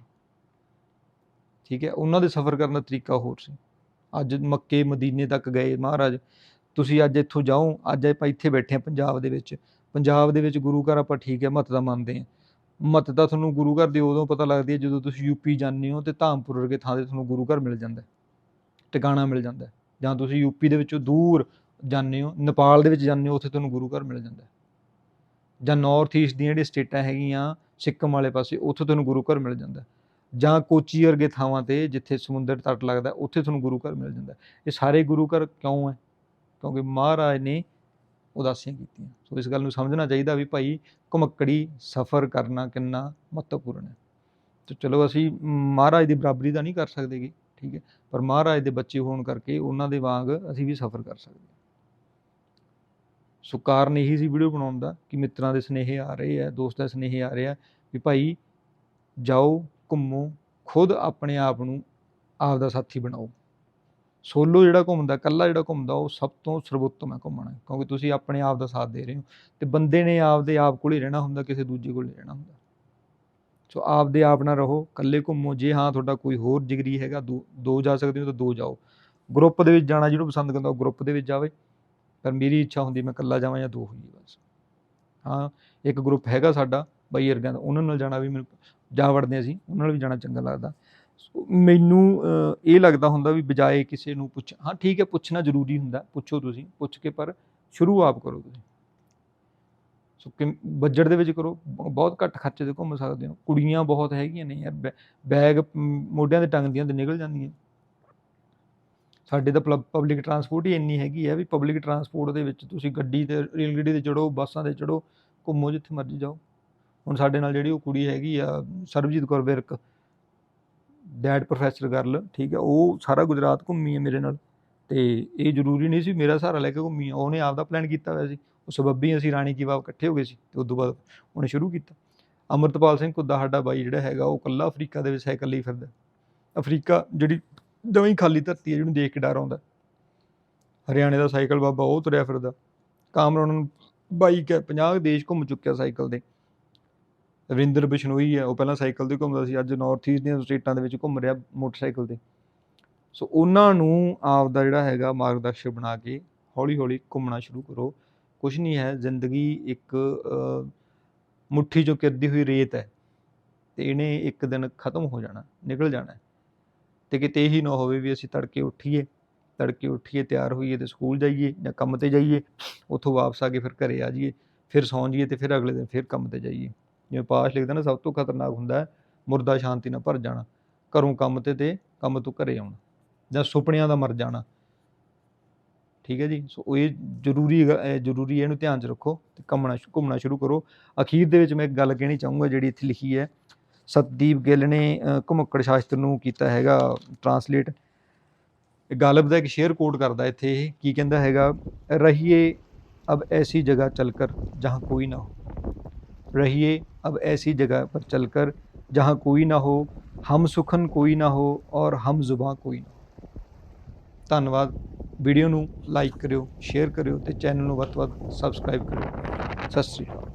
ਠੀਕ ਹੈ, ਉਹਨਾਂ ਦੇ ਸਫ਼ਰ ਕਰਨ ਦਾ ਤਰੀਕਾ ਹੋਰ ਸੀ। ਅੱਜ ਮੱਕੇ, ਮਦੀਨੇ ਤੱਕ ਗਏ, ਮਹਾਰਾਜ, ਤੁਸੀਂ ਅੱਜ ਇੱਥੋਂ ਜਾਓ, ਅੱਜ ਆਪਾਂ ਇੱਥੇ ਬੈਠੇ ਆ ਪੰਜਾਬ ਦੇ ਵਿੱਚ। ਪੰਜਾਬ ਦੇ ਵਿੱਚ ਗੁਰੂ ਘਰ ਆਪਾਂ ਠੀਕ ਹੈ ਮਹੱਤਤਾ ਮੰਨਦੇ ਆ ਮਹੱਤਤਾ ਤੁਹਾਨੂੰ ਗੁਰੂ ਘਰ ਦੀ ਉਦੋਂ ਪਤਾ ਲੱਗਦੀ ਹੈ ਜਦੋਂ ਤੁਸੀਂ ਯੂਪੀ ਜਾਂਦੇ ਹੋ ਤੇ ਧਾਮਪੁਰ ਵਰਗੇ ਥਾਂ ਤੇ ਤੁਹਾਨੂੰ ਗੁਰੂ ਘਰ ਮਿਲ ਜਾਂਦਾ ਟਿਕਾਣਾ ਮਿਲ ਜਾਂਦਾ ਜਾਂ ਤੁਸੀਂ ਯੂਪੀ ਦੇ ਵਿੱਚੋਂ ਦੂਰ ਜਾਂਦੇ ਹੋ, ਨੇਪਾਲ ਦੇ ਵਿੱਚ ਜਾਂਦੇ ਹੋ, ਉੱਥੇ ਤੁਹਾਨੂੰ ਗੁਰੂ ਘਰ ਮਿਲ ਜਾਂਦਾ ਜਾਂ ਨਾਰਥ ਈਸਟ ਦੀਆਂ ਜਿਹੜੀਆਂ ਸਟੇਟਾਂ ਹੈਗੀਆਂ, ਸਿੱਕਮ ਵਾਲੇ ਪਾਸੇ, ਉੱਥੇ ਤੁਹਾਨੂੰ ਗੁਰੂ ਘਰ ਮਿਲ ਜਾਂਦਾ ਜਾਂ ਕੋਚੀ ਵਰਗੇ ਥਾਵਾਂ ਤੇ, ਜਿੱਥੇ ਸਮੁੰਦਰ ਤੱਟ ਲੱਗਦਾ ਉੱਥੇ ਤੁਹਾਨੂੰ ਗੁਰੂ ਘਰ ਮਿਲ ਜਾਂਦਾ ਇਹ ਸਾਰੇ ਗੁਰੂ ਘਰ ਕਿਉਂ ਹੈ? ਕਿਉਂਕਿ ਮਹਾਰਾਜ ਨੇ ਉਦਾਸੀਆਂ ਕੀਤੀਆਂ। ਸੋ ਇਸ ਗੱਲ ਨੂੰ ਸਮਝਣਾ ਚਾਹੀਦਾ ਵੀ ਭਾਈ ਘੁਮੱਕੜੀ ਸਫ਼ਰ ਕਰਨਾ ਕਿੰਨਾ ਮਹੱਤਵਪੂਰਨ ਹੈ। ਤੇ ਚਲੋ ਅਸੀਂ ਮਹਾਰਾਜ ਦੀ ਬਰਾਬਰੀ ਤਾਂ ਨਹੀਂ ਕਰ ਸਕਦੇਗੇ, ਠੀਕ ਹੈ, ਪਰ ਮਹਾਰਾਜ ਦੇ ਬੱਚੇ ਹੋਣ ਕਰਕੇ ਉਹਨਾਂ ਦੇ ਵਾਂਗ ਅਸੀਂ ਵੀ ਸਫ਼ਰ ਕਰ ਸਕਦੇ ਹਾਂ। ਸੋ ਕਾਰਨ ਇਹੀ ਸੀ ਵੀਡੀਓ ਬਣਾਉਣ ਦਾ ਕਿ ਮਿੱਤਰਾਂ ਦੇ ਸਨੇਹੇ ਆ ਰਹੇ ਆ ਦੋਸਤਾਂ ਦੇ ਸਨੇਹੇ ਆ ਰਹੇ ਆ ਵੀ ਭਾਈ ਜਾਓ, ਘੁੰਮੋ, ਖੁਦ ਆਪਣੇ ਆਪ ਨੂੰ ਆਪ ਦਾ ਸਾਥੀ ਬਣਾਓ। ਸੋਲੋ ਜਿਹੜਾ ਘੁੰਮਦਾ, ਇਕੱਲਾ ਜਿਹੜਾ ਘੁੰਮਦਾ, ਉਹ ਸਭ ਤੋਂ ਸਰਵੋਤਮ ਹੈ ਘੁੰਮਣਾ, ਕਿਉਂਕਿ ਤੁਸੀਂ ਆਪਣੇ ਆਪ ਦਾ ਸਾਥ ਦੇ ਰਹੇ ਹੋ। ਤੇ ਬੰਦੇ ਨੇ ਆਪਦੇ ਆਪ ਕੋਲ ਹੀ ਰਹਿਣਾ ਹੁੰਦਾ, ਕਿਸੇ ਦੂਜੇ ਕੋਲ ਨਹੀਂ ਰਹਿਣਾ ਹੁੰਦਾ। ਸੋ ਆਪਦੇ ਆਪ ਨਾਲ ਰਹੋ, ਇਕੱਲੇ ਘੁੰਮੋ। ਜੇ ਹਾਂ, ਤੁਹਾਡਾ ਕੋਈ ਹੋਰ ਜਿਗਰੀ ਹੈਗਾ, ਦੋ ਦੋ ਜਾ ਸਕਦੇ ਹੋ ਤਾਂ ਦੋ ਜਾਓ। ਗਰੁੱਪ ਦੇ ਵਿੱਚ ਜਾਣਾ ਜਿਹਨੂੰ ਪਸੰਦ ਕਰਦਾ, ਉਹ ਗਰੁੱਪ ਦੇ ਵਿੱਚ ਜਾਵੇ। ਪਰ ਮੇਰੀ ਇੱਛਾ ਹੁੰਦੀ, ਮੈਂ ਇਕੱਲਾ ਜਾਵਾਂ ਜਾਂ ਦੋ ਹੋਈਏ ਬਸ। ਹਾਂ, ਇੱਕ ਗਰੁੱਪ ਹੈਗਾ ਸਾਡਾ, ਬਾਈ ਵਰਗਿਆਂ ਦਾ, ਉਹਨਾਂ ਨਾਲ ਜਾਣਾ ਵੀ ਮੈਨੂੰ, ਜਾ ਵੜਦੇ ਅਸੀਂ, ਉਹਨਾਂ ਨਾਲ ਵੀ ਜਾਣਾ ਚੰਗਾ ਲੱਗਦਾ। ਮੈਨੂੰ ਇਹ ਲੱਗਦਾ ਹੁੰਦਾ ਵੀ ਬਜਾਏ ਕਿਸੇ ਨੂੰ ਪੁੱਛ ਹਾਂ ਠੀਕ ਹੈ ਪੁੱਛਣਾ ਜ਼ਰੂਰੀ ਹੁੰਦਾ ਪੁੱਛੋ ਤੁਸੀਂ ਪੁੱਛ ਕੇ ਪਰ ਸ਼ੁਰੂ ਆਪ ਕਰੋ ਤੁਸੀਂ। ਸੋ ਕਿ ਬਜਟ ਦੇ ਵਿੱਚ ਕਰੋ ਬਹੁਤ ਘੱਟ ਖਰਚੇ ਤੇ ਘੁੰਮ ਸਕਦੇ ਹੋ। ਕੁੜੀਆਂ ਬਹੁਤ ਹੈਗੀਆਂ ਨੇ ਯਾਰ ਬੈ- ਬੈਗ ਮ, ਮੋਢਿਆਂ ਤੇ ਟੰਗਦੀਆਂ ਤੇ ਨਿਕਲ ਜਾਂਦੀਆਂ। ਸਾਡੇ ਤਾਂ ਪਬਲਿਕ ਟਰਾਂਸਪੋਰਟ ਹੀ ਇੰਨੀ ਹੈਗੀ ਹੈ ਵੀ ਪਬਲਿਕ ਟਰਾਂਸਪੋਰਟ ਦੇ ਵਿੱਚ ਤੁਸੀਂ ਗੱਡੀ ਤੇ ਰੇਲ ਗੱਡੀ ਤੇ ਚੜੋ ਬੱਸਾਂ ਤੇ ਚੜੋ ਘੁੰਮੋ ਜਿੱਥੇ ਮਰਜ਼ੀ ਜਾਓ। ਹੁਣ ਸਾਡੇ ਨਾਲ ਜਿਹੜੀ ਉਹ ਕੁੜੀ ਹੈਗੀ ਆ Sarabjit Kaur Virk dad professor girl, ਠੀਕ ਹੈ, ਉਹ ਸਾਰਾ ਗੁਜਰਾਤ ਘੁੰਮੀ ਹੈ ਮੇਰੇ ਨਾਲ ਤੇ ਇਹ ਜ਼ਰੂਰੀ ਨਹੀਂ ਸੀ ਮੇਰਾ ਸਹਾਰਾ ਲੈ ਕੇ ਘੁੰਮੀ ਆ ਉਹਨੇ ਆਪਦਾ ਪਲਾਨ ਕੀਤਾ ਹੋਇਆ ਸੀ। ਉਹ ਸਬੱਬੀ ਅਸੀਂ ਰਾਣੀ ਕੀ ਬਾਬ ਇਕੱਠੇ ਹੋ ਗਏ ਸੀ ਤੇ ਉਸ ਤੋਂ ਬਾਅਦ ਉਹਨੇ ਸ਼ੁਰੂ ਕੀਤਾ। ਅਮਰਤਪਾਲ ਸਿੰਘ ਕੁੱਦਾ ਸਾਡਾ ਬਾਈ ਜਿਹੜਾ ਹੈਗਾ, ਉਹ ਕੱਲਾ ਅਫਰੀਕਾ ਦੇ ਵਿੱਚ ਸਾਈਕਲ ਲਈ ਫਿਰਦਾ। ਅਫਰੀਕਾ ਜਿਹੜੀ ਜਮਾਂ ਖਾਲੀ ਧਰਤੀ ਹੈ, ਜਿਹਨੂੰ ਦੇਖ ਕੇ ਡਰ ਆਉਂਦਾ। ਹਰਿਆਣੇ ਦਾ ਸਾਈਕਲ ਬਾਬਾ ਉਹ ਤੁਰਿਆ ਫਿਰਦਾ। ਕਾਮਰਾਨ ਬਾਈਕ ਹੈ 50 ਦੇਸ਼ ਘੁੰਮ ਚੁੱਕਿਆ ਸਾਈਕਲ ਤੇ। ਰਵਿੰਦਰ ਬਿਸ਼ਨੋਈ ਹੈ, ਉਹ ਪਹਿਲਾਂ ਸਾਈਕਲ ਤੇ ਘੁੰਮਦਾ ਸੀ, ਅੱਜ ਨਾਰਥ ਈਸਟ ਦੀਆਂ ਸਟੇਟਾਂ ਦੇ ਵਿੱਚ ਘੁੰਮ ਰਿਹਾ ਮੋਟਰਸਾਈਕਲ ਤੇ। ਸੋ ਉਹਨਾਂ ਨੂੰ ਆਪ ਦਾ ਜਿਹੜਾ ਹੈਗਾ ਮਾਰਗਦਰਸ਼ਕ ਬਣਾ ਕੇ ਹੌਲੀ ਹੌਲੀ ਘੁੰਮਣਾ ਸ਼ੁਰੂ ਕਰੋ। ਕੁਝ ਨਹੀਂ ਹੈ, ਜ਼ਿੰਦਗੀ ਇੱਕ ਮੁੱਠੀ ਜੋ ਕਿਰਦੀ ਹੋਈ ਰੇਤ ਹੈ ਤੇ ਇਹਨੇ ਇੱਕ ਦਿਨ ਖਤਮ ਹੋ ਜਾਣਾ, ਨਿਕਲ ਜਾਣਾ ਹੈ। ਤੇ ਕਿਤੇ ਇਹੀ ਨਾ ਹੋਵੇ ਵੀ ਅਸੀਂ ਤੜਕੇ ਉੱਠੀਏ ਤੜਕੇ ਉੱਠੀਏ, ਤਿਆਰ ਹੋਈਏ ਤੇ ਸਕੂਲ ਜਾਈਏ ਜਾਂ ਕੰਮ ਤੇ ਜਾਈਏ, ਉੱਥੋਂ ਵਾਪਸ ਆ ਕੇ ਫਿਰ ਘਰੇ ਆ ਜਾਈਏ, ਫਿਰ ਸੌਂ ਜਾਈਏ ਤੇ ਫਿਰ ਅਗਲੇ ਦਿਨ ਫਿਰ ਕੰਮ ਤੇ ਜਾਈਏ। ਜਿਵੇਂ ਪਾਸ਼ ਲਿਖਦਾ ਨਾ, ਸਭ ਤੋਂ ਖਤਰਨਾਕ ਹੁੰਦਾ ਹੈ ਮੁਰਦਾ ਸ਼ਾਂਤੀ ਨਾਲ ਭਰ ਜਾਣਾ, ਘਰੋਂ ਕੰਮ ਤੇ ਤੇ ਕੰਮ ਤੋਂ ਘਰੇ ਆਉਣਾ ਜਾਂ ਸੁਪਨਿਆਂ ਦਾ ਮਰ ਜਾਣਾ। ਠੀਕ ਹੈ ਜੀ? ਸੋ ਇਹ ਜ਼ਰੂਰੀ ਜ਼ਰੂਰੀ ਹੈ, ਇਹਨੂੰ ਧਿਆਨ 'ਚ ਰੱਖੋ ਤੇ ਕੰਮਣਾ ਘੁੰਮਣਾ ਸ਼ੁਰੂ ਕਰੋ। ਅਖੀਰ ਦੇ ਵਿੱਚ ਮੈਂ ਇੱਕ ਗੱਲ ਕਹਿਣੀ ਚਾਹੂੰਗਾ, ਜਿਹੜੀ ਇੱਥੇ ਲਿਖੀ ਹੈ, ਸਤਦੀਪ ਗਿੱਲ ਨੇ ਘੁਮੱਕੜ ਸ਼ਾਸਤਰ ਨੂੰ ਕੀਤਾ ਹੈਗਾ ਟਰਾਂਸਲੇਟ ਗਾਲਬ ਦਾ ਇੱਕ ਸ਼ੇਅਰ ਕੋਟ ਕਰਦਾ ਇੱਥੇ ਇਹ, ਕੀ ਕਹਿੰਦਾ ਹੈਗਾ, ਰਹੀਏ ਅਬ ਐਸੀ ਜਗ੍ਹਾ ਚੱਲ ਕਰ ਜਹਾਂ ਕੋਈ ਨਾ ਹੋ। ਰਹੀਏ अब ऐसी जगह पर चलकर जहाँ कोई ना हो हम सुखन कोई ना हो और हम ਜ਼ੁਬਾਂ ਕੋਈ ਨਾ ਹੋ ਧੰਨਵਾਦ ਵੀਡੀਓ ਨੂੰ ਲਾਈਕ ਕਰਿਓ ਸ਼ੇਅਰ ਕਰਿਓ ਤੇ ਚੈਨਲ ਨੂੰ ਵੱਧ ਤੋਂ ਵੱਧ ਸਬਸਕ੍ਰਾਈਬ ਕਰਿਓ ਸਤਿ ਸ਼੍ਰੀ ਅਕਾਲ